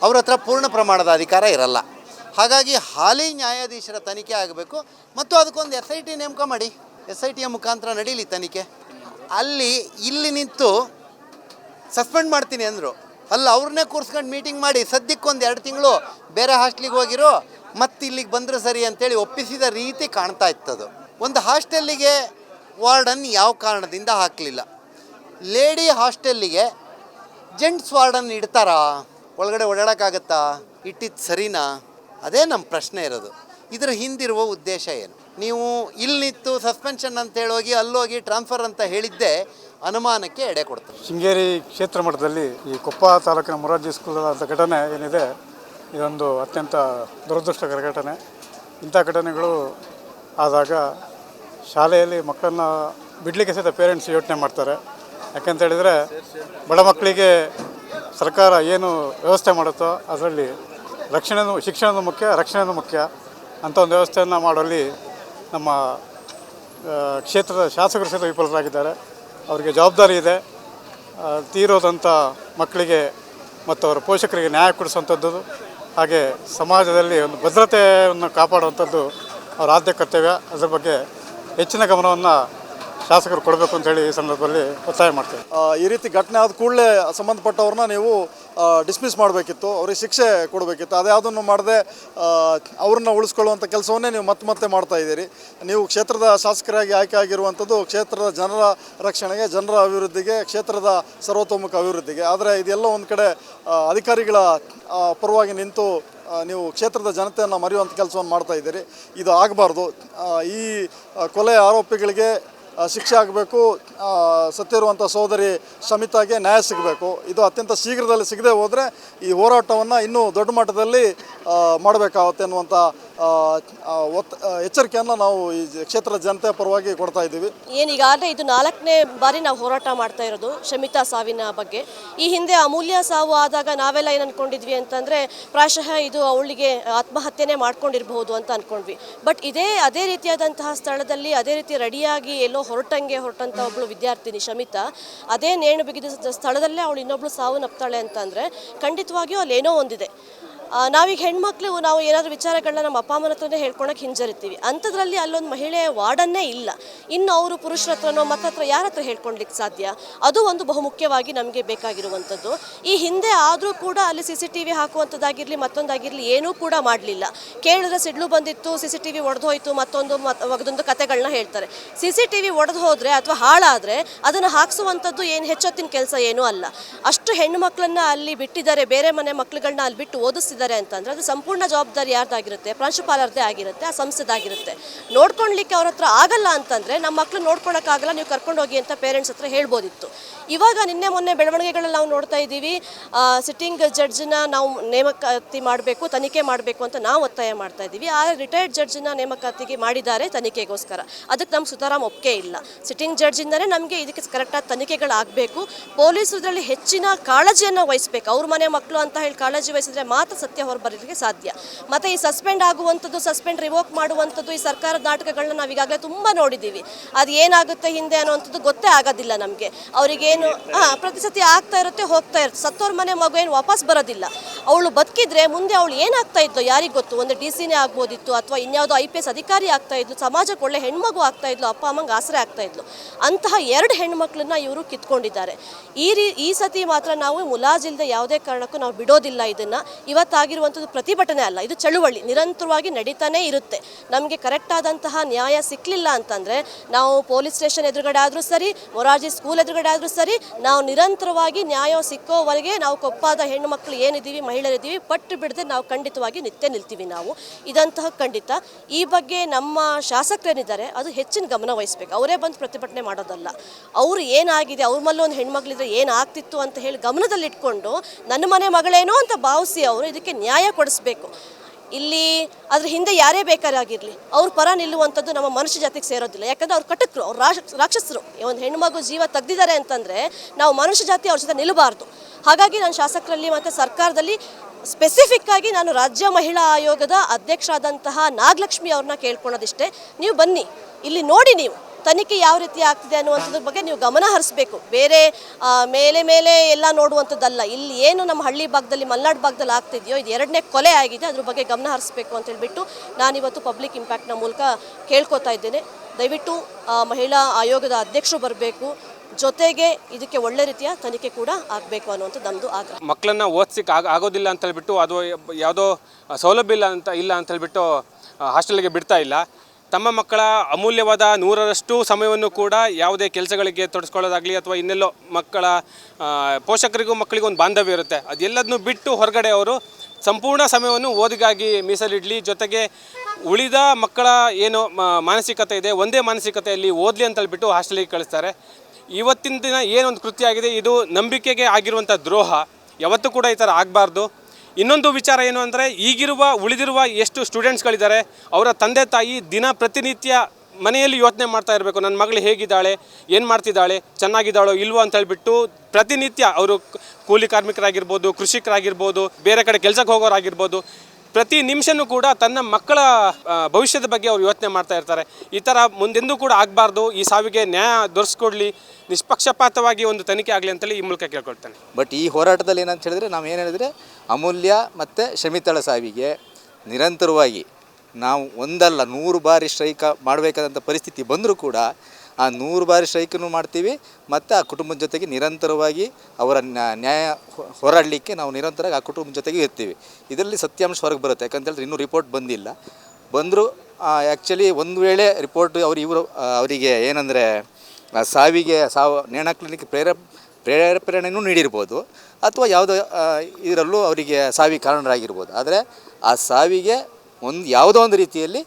ಅವ್ರ ಹತ್ರ ಪೂರ್ಣ ಪ್ರಮಾಣದ ಅಧಿಕಾರ ಇರಲ್ಲ. ಹಾಗಾಗಿ ಹಾಲಿ ನ್ಯಾಯಾಧೀಶರ ತನಿಖೆ ಆಗಬೇಕು. ಮತ್ತು ಅದಕ್ಕೊಂದು ಎಸ್ ಐ ಟಿ ನೇಮಕ ಮಾಡಿ. ಎಸ್ ಐ ಟಿಯ ಮುಖಾಂತರ ನಡೀಲಿ ತನಿಖೆ. ಅಲ್ಲಿ ಇಲ್ಲಿ ನಿಂತು ಸಸ್ಪೆಂಡ್ ಮಾಡ್ತೀನಿ ಅಂದರು. ಅಲ್ಲ, ಅವ್ರನ್ನೇ ಕೂರಿಸ್ಕೊಂಡು ಮೀಟಿಂಗ್ ಮಾಡಿ ಸದ್ಯಕ್ಕೊಂದು ಎರಡು ತಿಂಗಳು ಬೇರೆ ಹಾಸ್ಟ್ಲಿಗೆ ಹೋಗಿರೋ, ಮತ್ತೆ ಇಲ್ಲಿಗೆ ಬಂದರೆ ಸರಿ ಅಂತೇಳಿ ಒಪ್ಪಿಸಿದ ರೀತಿ ಕಾಣ್ತಾ ಇತ್ತದು. ಒಂದು ಹಾಸ್ಟೆಲ್ಲಿಗೆ ವಾರ್ಡನ್ ಯಾವ ಕಾರಣದಿಂದ ಹಾಕಲಿಲ್ಲ. ಲೇಡಿ ಹಾಸ್ಟೆಲ್ಲಿಗೆ ಜೆಂಟ್ಸ್ ವಾರ್ಡನ್ ಇಡ್ತಾರಾ? ಒಳಗಡೆ ಓಡಾಡೋಕ್ಕಾಗತ್ತಾ? ಇಟ್ಟಿದ್ದು ಸರಿನಾ? ಅದೇ ನಮ್ಮ ಪ್ರಶ್ನೆ ಇರೋದು. ಇದರ ಹಿಂದಿರುವ ಉದ್ದೇಶ ಏನು? ನೀವು ಇಲ್ಲಿ ನಿಂತು ಸಸ್ಪೆನ್ಷನ್ ಅಂತ ಹೇಳೋಗಿ ಅಲ್ಲೋಗಿ ಟ್ರಾನ್ಸ್ಫರ್ ಅಂತ ಹೇಳಿದ್ದೆ ಅನುಮಾನಕ್ಕೆ ಎಡೆ ಕೊಡ್ತದೆ. ಶೃಂಗೇರಿ ಕ್ಷೇತ್ರ ಮಟ್ಟದಲ್ಲಿ ಈ ಕೊಪ್ಪ ತಾಲೂಕಿನ ಮೊರಾರ್ಜಿ ಸ್ಕೂಲ್ ಅಂತ ಘಟನೆ ಏನಿದೆ, ಇದೊಂದು ಅತ್ಯಂತ ದುರದೃಷ್ಟಕರ ಘಟನೆ. ಇಂಥ ಘಟನೆಗಳು ಆದಾಗ ಶಾಲೆಯಲ್ಲಿ ಮಕ್ಕಳನ್ನ ಬಿಡಲಿಕ್ಕೆ ಸಹಿತ ಪೇರೆಂಟ್ಸ್ ಯೋಚನೆ ಮಾಡ್ತಾರೆ. ಯಾಕೆಂತ ಹೇಳಿದರೆ, ಬಡ ಮಕ್ಕಳಿಗೆ ಸರ್ಕಾರ ಏನು ವ್ಯವಸ್ಥೆ ಮಾಡುತ್ತೋ ಅದರಲ್ಲಿ ರಕ್ಷಣೆ ಶಿಕ್ಷಣನೂ ಮುಖ್ಯ ರಕ್ಷಣೆಯೂ ಮುಖ್ಯ. ಅಂಥ ಒಂದು ವ್ಯವಸ್ಥೆಯನ್ನು ಮಾಡುವಲ್ಲಿ ನಮ್ಮ ಕ್ಷೇತ್ರದ ಶಾಸಕರು ಸಹಿತ ವಿಫಲರಾಗಿದ್ದಾರೆ. ಅವರಿಗೆ ಜವಾಬ್ದಾರಿ ಇದೆ. ತೀರೋದಂಥ ಮಕ್ಕಳಿಗೆ ಮತ್ತು ಅವರ ಪೋಷಕರಿಗೆ ನ್ಯಾಯ ಕೊಡಿಸುವಂಥದ್ದು ಹಾಗೆ ಸಮಾಜದಲ್ಲಿ ಒಂದು ಭದ್ರತೆಯನ್ನು ಕಾಪಾಡುವಂಥದ್ದು ಅವರ ಆದ್ಯ ಕರ್ತವ್ಯ. ಅದರ ಬಗ್ಗೆ ಹೆಚ್ಚಿನ ಗಮನವನ್ನು ಶಾಸಕರು ಕೊಡಬೇಕು ಅಂತ ಹೇಳಿ ಈ ಸಂದರ್ಭದಲ್ಲಿ ಒತ್ತಾಯ ಮಾಡ್ತೇವೆ. ಈ ರೀತಿ ಘಟನೆ ಆದ ಕೂಡಲೇ ಸಂಬಂಧಪಟ್ಟವ್ರನ್ನ ನೀವು ಡಿಸ್ಮಿಸ್ ಮಾಡಬೇಕಿತ್ತು. ಅವ್ರಿಗೆ ಶಿಕ್ಷೆ ಕೊಡಬೇಕಿತ್ತು. ಅದ್ಯಾವುದನ್ನು ಮಾಡದೆ ಅವ್ರನ್ನ ಉಳಿಸ್ಕೊಳ್ಳುವಂಥ ಕೆಲಸವನ್ನೇ ನೀವು ಮತ್ತೆ ಮತ್ತೆ ಮಾಡ್ತಾ ಇದ್ದೀರಿ. ನೀವು ಕ್ಷೇತ್ರದ ಶಾಸಕರಾಗಿ ಆಯ್ಕೆ ಆಗಿರುವಂಥದ್ದು ಕ್ಷೇತ್ರದ ಜನರ ರಕ್ಷಣೆಗೆ, ಜನರ ಅಭಿವೃದ್ಧಿಗೆ, ಕ್ಷೇತ್ರದ ಸರ್ವತೋಮುಖ ಅಭಿವೃದ್ಧಿಗೆ. ಆದರೆ ಇದೆಲ್ಲ ಒಂದು ಕಡೆ ಅಧಿಕಾರಿಗಳ ಪರವಾಗಿ ನಿಂತು ನೀವು ಕ್ಷೇತ್ರದ ಜನತೆಯನ್ನು ಮರೆಯುವಂಥ ಕೆಲಸವನ್ನು ಮಾಡ್ತಾ ಇದ್ದೀರಿ. ಇದು ಆಗಬಾರ್ದು. ಈ ಕೊಲೆ ಆರೋಪಿಗಳಿಗೆ ಶಿಕ್ಷೆ ಆಗಬೇಕು ಸತ್ತಿರುವಂಥ ಸಹೋದರಿ ಶಮಿತಾಗೆ ನ್ಯಾಯ ಸಿಗಬೇಕು. ಇದು ಅತ್ಯಂತ ಶೀಘ್ರದಲ್ಲಿ ಸಿಗದೆ ಹೋದರೆ ಈ ಹೋರಾಟವನ್ನು ಇನ್ನೂ ದೊಡ್ಡ ಮಟ್ಟದಲ್ಲಿ ಮಾಡಬೇಕಾಗುತ್ತೆ ಅನ್ನುವಂಥ ಒತ್ತ ಎಚ್ಚರಿಕೆಯನ್ನು ನಾವು ಈ ಕ್ಷೇತ್ರದ ಜನತೆ ಪರವಾಗಿ ಕೊಡ್ತಾ ಇದ್ದೀವಿ. ಏನೀಗಾಗಲೇ ಇದು ನಾಲ್ಕನೇ ಬಾರಿ ನಾವು ಹೋರಾಟ ಮಾಡ್ತಾ ಇರೋದು ಶಮಿತಾ ಸಾವಿನ ಬಗ್ಗೆ. ಈ ಹಿಂದೆ ಅಮೂಲ್ಯ ಸಾವು ಆದಾಗ ನಾವೆಲ್ಲ ಏನು ಅಂದ್ಕೊಂಡಿದ್ವಿ ಅಂತಂದರೆ, ಪ್ರಾಯಶಃ ಇದು ಅವಳಿಗೆ ಆತ್ಮಹತ್ಯೆನೇ ಮಾಡ್ಕೊಂಡಿರಬಹುದು ಅಂತ ಅಂದ್ಕೊಂಡ್ವಿ ಬಟ್ ಇದೇ, ಅದೇ ರೀತಿಯಾದಂತಹ ಸ್ಥಳದಲ್ಲಿ ಅದೇ ರೀತಿ ರೆಡಿಯಾಗಿ ಎಲ್ಲೋ ಹೊರಟಂಗೆ ಹೊರಟಂತ ಒಬ್ಳು ವಿದ್ಯಾರ್ಥಿನಿ ಶಮಿತಾ ಅದೇ ನೇಣು ಬಿಗಿದ ಸ್ಥಳದಲ್ಲೇ ಅವಳು ಇನ್ನೊಬ್ಳು ಸಾವನ್ನಪ್ತಾಳೆ ಅಂತಂದರೆ ಖಂಡಿತವಾಗಿಯೂ ಅಲ್ಲೇನೋ ಒಂದಿದೆ. ಆ, ನಾವೀಗ ಹೆಣ್ಮಕ್ಳು, ನಾವು ಏನಾದರೂ ವಿಚಾರಗಳನ್ನ ನಮ್ಮ ಅಪ್ಪ, ಅಮ್ಮನ ಹತ್ರನೇ ಹೇಳ್ಕೊಳಕ್ಕೆ ಹಿಂಜರಿತೀವಿ. ಅಂಥದ್ರಲ್ಲಿ ಅಲ್ಲೊಂದು ಮಹಿಳೆ ವಾರ್ಡನ್ನೇ ಇಲ್ಲ. ಇನ್ನು ಅವರು ಪುರುಷರ ಹತ್ರನೋ ಮತ್ತ ಹತ್ರ ಯಾರ ಹತ್ರ ಹೇಳ್ಕೊಳ್ಲಿಕ್ಕೆ ಸಾಧ್ಯ? ಅದು ಒಂದು ಬಹುಮುಖ್ಯವಾಗಿ ನಮಗೆ ಬೇಕಾಗಿರುವಂಥದ್ದು. ಈ ಹಿಂದೆ ಆದರೂ ಕೂಡ ಅಲ್ಲಿ ಸಿ ಸಿ ಟಿ ವಿ ಹಾಕುವಂಥದ್ದಾಗಿರಲಿ, ಮತ್ತೊಂದಾಗಿರಲಿ ಏನೂ ಕೂಡ ಮಾಡಲಿಲ್ಲ. ಕೇಳಿದ್ರೆ ಸಿಡ್ಲು ಬಂದಿತ್ತು, ಸಿ ಸಿ ಟಿ ವಿ ಒಡೆದು ಹೋಯಿತು ಮತ್ತೊಂದು ಮತ್ ಒಗದೊಂದು ಕತೆಗಳನ್ನ ಹೇಳ್ತಾರೆ. ಸಿ ಸಿ ಟಿ ವಿ ಒಡೆದು ಹೋದರೆ ಅಥವಾ ಹಾಳಾದರೆ ಅದನ್ನು ಹಾಕಿಸುವಂಥದ್ದು ಏನು ಹೆಚ್ಚೊತ್ತಿನ ಕೆಲಸ ಏನೂ ಅಲ್ಲ. ಅಷ್ಟು ಹೆಣ್ಣು ಮಕ್ಕಳನ್ನ ಅಲ್ಲಿ ಬಿಟ್ಟಿದ್ದಾರೆ, ಬೇರೆ ಮನೆ ಮಕ್ಕಳುಗಳನ್ನ ಅಲ್ಲಿ ಬಿಟ್ಟು ಓದಿಸ್ತಿದ್ದಾರೆ ಅಂತಂದ್ರೆ ಅದು ಸಂಪೂರ್ಣ ಜವಾಬ್ದಾರಿ ಯಾರ್ದಾಗಿರುತ್ತೆ? ಪ್ರಾಂಶುಪಾಲರದೇ ಆಗಿರುತ್ತೆ, ಆ ಸಂಸ್ಥೆದಾಗಿರುತ್ತೆ. ನೋಡ್ಕೊಳ್ಲಿಕ್ಕೆ ಅವ್ರ ಹತ್ರ ಆಗಲ್ಲ ಅಂತಂದ್ರೆ ನಮ್ಮ ಮಕ್ಳು ನೋಡ್ಕೊಳಕ್ಕಾಗಲ್ಲ ನೀವು ಕರ್ಕೊಂಡು ಹೋಗಿ ಅಂತ ಪೇರೆಂಟ್ಸ್ ಹತ್ರ ಹೇಳ್ಬೋದಿತ್ತು. ಇವಾಗ ನಿನ್ನೆ ಮೊನ್ನೆ ಬೆಳವಣಿಗೆಗಳಲ್ಲಿ ನಾವು ನೋಡ್ತಾ ಇದ್ದೀವಿ ಸಿಟ್ಟಿಂಗ್ ಜಡ್ಜ್ನ ನಾವು ನೇಮಕಾತಿ ಮಾಡಬೇಕು, ತನಿಖೆ ಮಾಡಬೇಕು ಅಂತ ನಾವು ಒತ್ತಾಯ ಮಾಡ್ತಾ ಇದ್ದೀವಿ. ಆ ರಿಟೈರ್ಡ್ ಜಡ್ಜ್ನ ನೇಮಕಾತಿಗೆ ಮಾಡಿದ್ದಾರೆ ತನಿಖೆಗೋಸ್ಕರ. ಅದಕ್ಕೆ ನಮ್ಗೆ ಸುತಾರಾಮ್ ಒಪ್ಪಿಗೆ ಇಲ್ಲ. ಸಿಟ್ಟಿಂಗ್ ಜಡ್ಜಿಂದನೇ ನಮಗೆ ಇದಕ್ಕೆ ಕರೆಕ್ಟಾಗಿ ತನಿಖೆಗಳಾಗಬೇಕು. ಪೊಲೀಸರಲ್ಲಿ ಹೆಚ್ಚಿನ ಕಾಳಜಿಯನ್ನು ವಹಿಸಬೇಕು. ಅವ್ರ ಮನೆ ಮಕ್ಕಳು ಅಂತ ಹೇಳಿ ಕಾಳಜಿ ವಹಿಸಿದ್ರೆ ಮಾತ್ರ ಸತ್ಯ ಹೊರಬರಲಿಕ್ಕೆ ಸಾಧ್ಯ. ಮತ್ತು ಈ ಸಸ್ಪೆಂಡ್ ಆಗುವಂಥದ್ದು, ಸಸ್ಪೆಂಡ್ ರಿವೋಕ್ ಮಾಡುವಂಥದ್ದು ಈ ಸರ್ಕಾರದ ನಾಟಕಗಳನ್ನ ನಾವು ಈಗಾಗಲೇ ತುಂಬ ನೋಡಿದ್ದೀವಿ. ಅದು ಏನಾಗುತ್ತೆ ಹಿಂದೆ ಅನ್ನುವಂಥದ್ದು ಗೊತ್ತೇ ಆಗೋದಿಲ್ಲ ನಮಗೆ. ಅವರಿಗೇನು ಹಾಂ ಪ್ರತಿ ಸತಿ ಆಗ್ತಾ ಇರುತ್ತೆ, ಹೋಗ್ತಾ ಇರುತ್ತೆ. ಸತ್ತೋರ್ ಮನೆ ಮಗು ಏನು ವಾಪಸ್ ಬರೋದಿಲ್ಲ. ಅವಳು ಬದುಕಿದ್ರೆ ಮುಂದೆ ಅವಳು ಏನಾಗ್ತಾ ಇದ್ದೋ ಯಾರಿಗೆ ಗೊತ್ತು? ಒಂದು ಡಿ ಸಿನೇ ಆಗ್ಬೋದಿತ್ತು ಅಥವಾ ಇನ್ಯಾವುದೋ ಐ ಪಿ ಎಸ್ ಅಧಿಕಾರಿ ಆಗ್ತಾ ಇದ್ಲು, ಸಮಾಜಕ್ಕೆ ಒಳ್ಳೆ ಹೆಣ್ಮಗು ಆಗ್ತಾ ಇದ್ಲು, ಅಪ್ಪ, ಅಮ್ಮಂಗೆ ಆಸರೆ ಆಗ್ತಾ ಇದ್ಲು. ಅಂತಹ ಎರಡು ಹೆಣ್ಮಕ್ಳನ್ನ ಇವರು ಕಿತ್ಕೊಂಡಿದ್ದಾರೆ. ಈ ರೀ, ಈ ಸತಿ ಮಾತ್ರ ನಾವು ಮುಲಾಜಿಲ್ಲದೆ ಯಾವುದೇ ಕಾರಣಕ್ಕೂ ನಾವು ಬಿಡೋದಿಲ್ಲ ಇದನ್ನು. ಇವತ್ತಾಗಿರುವಂಥದ್ದು ಪ್ರತಿಭಟನೆ ಅಲ್ಲ. ಇದು ಚಳುವಳಿ. ನಿರಂತರವಾಗಿ ನಡೀತಾನೇ ಇರುತ್ತೆ. ನಮಗೆ ಕರೆಕ್ಟ್ ಆದಂತಹ ನ್ಯಾಯ ಸಿಕ್ಕಲಿಲ್ಲ ಅಂತಂದರೆ ನಾವು ಪೊಲೀಸ್ ಸ್ಟೇಷನ್ ಎದುರುಗಡೆ ಆದರೂ ಸರಿ, ಮೊರಾರ್ಜಿ ಸ್ಕೂಲ್ ಎದುರುಗಡೆ ಆದರೂ ಸರಿ, ನಾವು ನಿರಂತರವಾಗಿ ನ್ಯಾಯ ಸಿಕ್ಕೋವರೆಗೆ ನಾವು ಕೊಪ್ಪಾದ ಹೆಣ್ಣು ಮಕ್ಕಳು ಏನಿದ್ದೀವಿ, ಮಹಿಳೆಯರಿದ್ದೀವಿ, ಪಟ್ಟು ಬಿಡದೆ ನಾವು ಖಂಡಿತವಾಗಿ ನಿತ್ಯ ನಿಲ್ತೀವಿ ನಾವು. ಇದಂತಹ ಖಂಡಿತ. ಈ ಬಗ್ಗೆ ನಮ್ಮ ಶಾಸಕರೇನಿದ್ದಾರೆ, ಅದು ಹೆಚ್ಚಿನ ಗಮನ ವಹಿಸ್ಬೇಕು. ಅವರೇ ಬಂದು ಪ್ರತಿಭಟನೆ ಮಾಡೋದಲ್ಲ. ಅವರು ಏನಾಗಿದೆ, ಅವ್ರ ಮಲ್ಲೊಂದು ಹೆಣ್ಮಕ್ಳಿದ್ರೆ ಏನಾಗ್ತಿತ್ತು ಅಂತ ಹೇಳಿ ಗಮನದಲ್ಲಿಟ್ಕೊಂಡು, ನನ್ನ ಮನೆ ಮಗಳೇನೋ ಅಂತ ಭಾವಿಸಿ ಅವರು, ಇದಕ್ಕೆ ನ್ಯಾಯ ಕೊಡಿಸ್ಬೇಕು. ಇಲ್ಲಿ ಅದ್ರ ಹಿಂದೆ ಯಾರೇ ಬೇಕಾರಾಗಿರಲಿ, ಅವ್ರ ಪರ ನಿಲ್ಲುವಂಥದ್ದು ನಮ್ಮ ಮನುಷ್ಯ ಜಾತಿಗೆ ಸೇರೋದಿಲ್ಲ. ಯಾಕಂದ್ರೆ ಅವ್ರು ಕಟಕರು, ಅವ್ರು ರಾಕ್ಷ, ರಾಕ್ಷಸರು. ಒಂದು ಹೆಣ್ಮಗು ಜೀವ ತೆಗ್ದಿದ್ದಾರೆ ಅಂತಂದರೆ ನಾವು ಮನುಷ್ಯ ಜಾತಿ ಅವ್ರ ಜೊತೆ ನಿಲ್ಲಬಾರ್ದು. ಹಾಗಾಗಿ ನಾನು ಶಾಸಕರಲ್ಲಿ ಮತ್ತು ಸರ್ಕಾರದಲ್ಲಿ ಸ್ಪೆಸಿಫಿಕ್ ಆಗಿ ನಾನು ರಾಜ್ಯ ಮಹಿಳಾ ಆಯೋಗದ ಅಧ್ಯಕ್ಷರಾದಂತಹ ನಾಗಲಕ್ಷ್ಮಿ ಅವ್ರನ್ನ ಕೇಳ್ಕೊಳೋದಿಷ್ಟೇ ನೀವು ಬನ್ನಿ, ಇಲ್ಲಿ ನೋಡಿ ನೀವು. ತನಿಖೆ ಯಾವ ರೀತಿ ಆಗ್ತಿದೆ ಅನ್ನುವಂಥದ್ರ ಬಗ್ಗೆ ನೀವು ಗಮನ ಹರಿಸ್ಬೇಕು. ಬೇರೆ ಮೇಲೆ ಮೇಲೆ ಎಲ್ಲ ನೋಡುವಂಥದ್ದಲ್ಲ. ಇಲ್ಲಿ ಏನು ನಮ್ಮ ಹಳ್ಳಿ ಭಾಗದಲ್ಲಿ, ಮಲೆನಾಡು ಭಾಗದಲ್ಲಿ ಆಗ್ತಿದೆಯೋ, ಇದು ಎರಡನೇ ಕೊಲೆ ಆಗಿದೆ. ಅದ್ರ ಬಗ್ಗೆ ಗಮನ ಹರಿಸ್ಬೇಕು ಅಂತ ಹೇಳ್ಬಿಟ್ಟು ನಾನಿವತ್ತು ಪಬ್ಲಿಕ್ ಇಂಪ್ಯಾಕ್ಟ್ನ ಮೂಲಕ ಕೇಳ್ಕೊತಾ ಇದ್ದೇನೆ. ದಯವಿಟ್ಟು ಮಹಿಳಾ ಆಯೋಗದ ಅಧ್ಯಕ್ಷರು ಬರಬೇಕು. ಜೊತೆಗೆ ಇದಕ್ಕೆ ಒಳ್ಳೆ ರೀತಿಯ ತನಿಖೆ ಕೂಡ ಆಗಬೇಕು ಅನ್ನುವಂಥದ್ದು ನಮ್ಮದು ಆಗ್ರಹ. ಮಕ್ಕಳನ್ನ ಓದಿಸಿಕ್ ಆಗ, ಆಗೋದಿಲ್ಲ ಅಂತ ಹೇಳ್ಬಿಟ್ಟು, ಅದು ಯಾವುದೋ ಸೌಲಭ್ಯ ಇಲ್ಲ ಅಂತ ಇಲ್ಲ ಅಂತ ಹೇಳ್ಬಿಟ್ಟು ಹಾಸ್ಟೆಲ್ಗೆ ಬಿಡ್ತಾ ಇಲ್ಲ. ತಮ್ಮ ಮಕ್ಕಳ ಅಮೂಲ್ಯವಾದ ನೂರರಷ್ಟು ಸಮಯವನ್ನು ಕೂಡ ಯಾವುದೇ ಕೆಲಸಗಳಿಗೆ ತೊಡಸ್ಕೊಳ್ಳೋದಾಗಲಿ ಅಥವಾ ಇನ್ನೆಲ್ಲೋ ಮಕ್ಕಳ ಪೋಷಕರಿಗೂ ಮಕ್ಕಳಿಗೂ ಒಂದು ಬಾಂಧವ್ಯ ಇರುತ್ತೆ. ಅದೆಲ್ಲದನ್ನು ಬಿಟ್ಟು ಹೊರಗಡೆ ಅವರು ಸಂಪೂರ್ಣ ಸಮಯವನ್ನು ಓದಿಗಾಗಿ ಮೀಸಲಿಡಲಿ. ಜೊತೆಗೆ ಉಳಿದ ಮಕ್ಕಳ ಏನು ಮಾನಸಿಕತೆ ಇದೆ, ಒಂದೇ ಮಾನಸಿಕತೆಯಲ್ಲಿ ಓದಲಿ ಅಂತ ಹೇಳ್ಬಿಟ್ಟು ಹಾಸ್ಟೆಲಿಗೆ ಕಳಿಸ್ತಾರೆ. ಇವತ್ತಿನ ದಿನ ಏನೊಂದು ಕೃತ್ಯ ಆಗಿದೆ, ಇದು ನಂಬಿಕೆಗೆ ಆಗಿರುವಂಥ ದ್ರೋಹ. ಯಾವತ್ತೂ ಕೂಡ ಈ ಥರ ಆಗಬಾರ್ದು. ಇನ್ನೊಂದು ವಿಚಾರ ಏನು ಅಂದರೆ, ಈಗಿರುವ, ಉಳಿದಿರುವ ಎಷ್ಟು ಸ್ಟೂಡೆಂಟ್ಸ್ಗಳಿದ್ದಾರೆ ಅವರ ತಂದೆ ತಾಯಿ ದಿನ ಪ್ರತಿನಿತ್ಯ ಮನೆಯಲ್ಲಿ ಯೋಚನೆ ಮಾಡ್ತಾ ಇರಬೇಕು. ನನ್ನ ಮಗಳು ಹೇಗಿದ್ದಾಳೆ, ಏನು ಮಾಡ್ತಿದ್ದಾಳೆ, ಚೆನ್ನಾಗಿದ್ದಾಳೋ ಇಲ್ವೋ ಅಂತ ಹೇಳ್ಬಿಟ್ಟು ಪ್ರತಿನಿತ್ಯ ಅವರು ಕೂಲಿ ಕಾರ್ಮಿಕರಾಗಿರ್ಬೋದು, ಕೃಷಿಕರಾಗಿರ್ಬೋದು, ಬೇರೆ ಕಡೆ ಕೆಲಸಕ್ಕೆ ಹೋಗೋರಾಗಿರ್ಬೋದು ಪ್ರತಿ ನಿಮಿಷನೂ ಕೂಡ ತನ್ನ ಮಕ್ಕಳ ಭವಿಷ್ಯದ ಬಗ್ಗೆ ಅವ್ರು ಯೋಚನೆ ಮಾಡ್ತಾ ಇರ್ತಾರೆ. ಈ ಥರ ಮುಂದೆಂದೂ ಕೂಡ ಆಗಬಾರ್ದು. ಈ ಸಾವಿಗೆ ನ್ಯಾಯ ದೊರೆಸ್ಕೊಡ್ಲಿ, ನಿಷ್ಪಕ್ಷಪಾತವಾಗಿ ಒಂದು ತನಿಖೆ ಆಗಲಿ ಅಂತೇಳಿ ಈ ಮೂಲಕ ಕೇಳ್ಕೊಳ್ತೇನೆ. ಬಟ್ ಈ ಹೋರಾಟದಲ್ಲಿ ಏನಂತ ಹೇಳಿದ್ರೆ ನಾವು ಏನು ಹೇಳಿದರೆ ಅಮೂಲ್ಯ ಮತ್ತು ಶಮಿತಳ ಸಾವಿಗೆ ನಿರಂತರವಾಗಿ ನಾವು ಒಂದಲ್ಲ, ನೂರು ಬಾರಿ ಸ್ಟ್ರೈಕ್ ಮಾಡಬೇಕಾದಂಥ ಪರಿಸ್ಥಿತಿ ಬಂದರೂ ಕೂಡ ಆ ನೂರು ಬಾರಿ ಸ್ಟ್ರೈಕನ್ನು ಮಾಡ್ತೀವಿ ಮತ್ತು ಆ ಕುಟುಂಬದ ಜೊತೆಗೆ ನಿರಂತರವಾಗಿ ಅವರ ನ್ಯಾ- ನ್ಯಾಯ ಹೋರಾಡಲಿಕ್ಕೆ ನಾವು ನಿರಂತರವಾಗಿ ಆ ಕುಟುಂಬದ ಜೊತೆಗೆ ಇರ್ತೀವಿ. ಇದರಲ್ಲಿ ಸತ್ಯಾಂಶ ಹೊರಗೆ ಬರುತ್ತೆ. ಯಾಕಂತೇಳಿದ್ರೆ ಇನ್ನೂ ರಿಪೋರ್ಟ್ ಬಂದಿಲ್ಲ. ಬಂದರೂ ಆ್ಯಕ್ಚುಲಿ ಒಂದು ವೇಳೆ ರಿಪೋರ್ಟ್ ಅವ್ರು ಇವರು ಅವರಿಗೆ ಏನಂದರೆ ಸಾವಿಗೆ, ಸಾವು ನೇಣಾಕ್ಲಿಕ್ಕೆ ಪ್ರೇರ ಪ್ರೇರೇಪಣೆಯೂ ನೀಡಿರ್ಬೋದು. ಅಥವಾ ಯಾವುದೋ ಇದರಲ್ಲೂ ಅವರಿಗೆ ಸಾವಿಗೆ ಕಾರಣರಾಗಿರ್ಬೋದು. ಆದರೆ ಆ ಸಾವಿಗೆ ಒಂದು ಯಾವುದೋ ಒಂದು ರೀತಿಯಲ್ಲಿ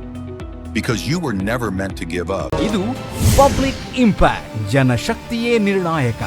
because you were never meant to give up. ಇದು ಪಬ್ಲಿಕ್ ಇಂಪ್ಯಾಕ್ಟ್ ಜನಶಕ್ತಿಯೇ ನಿರ್ಣಾಯಕ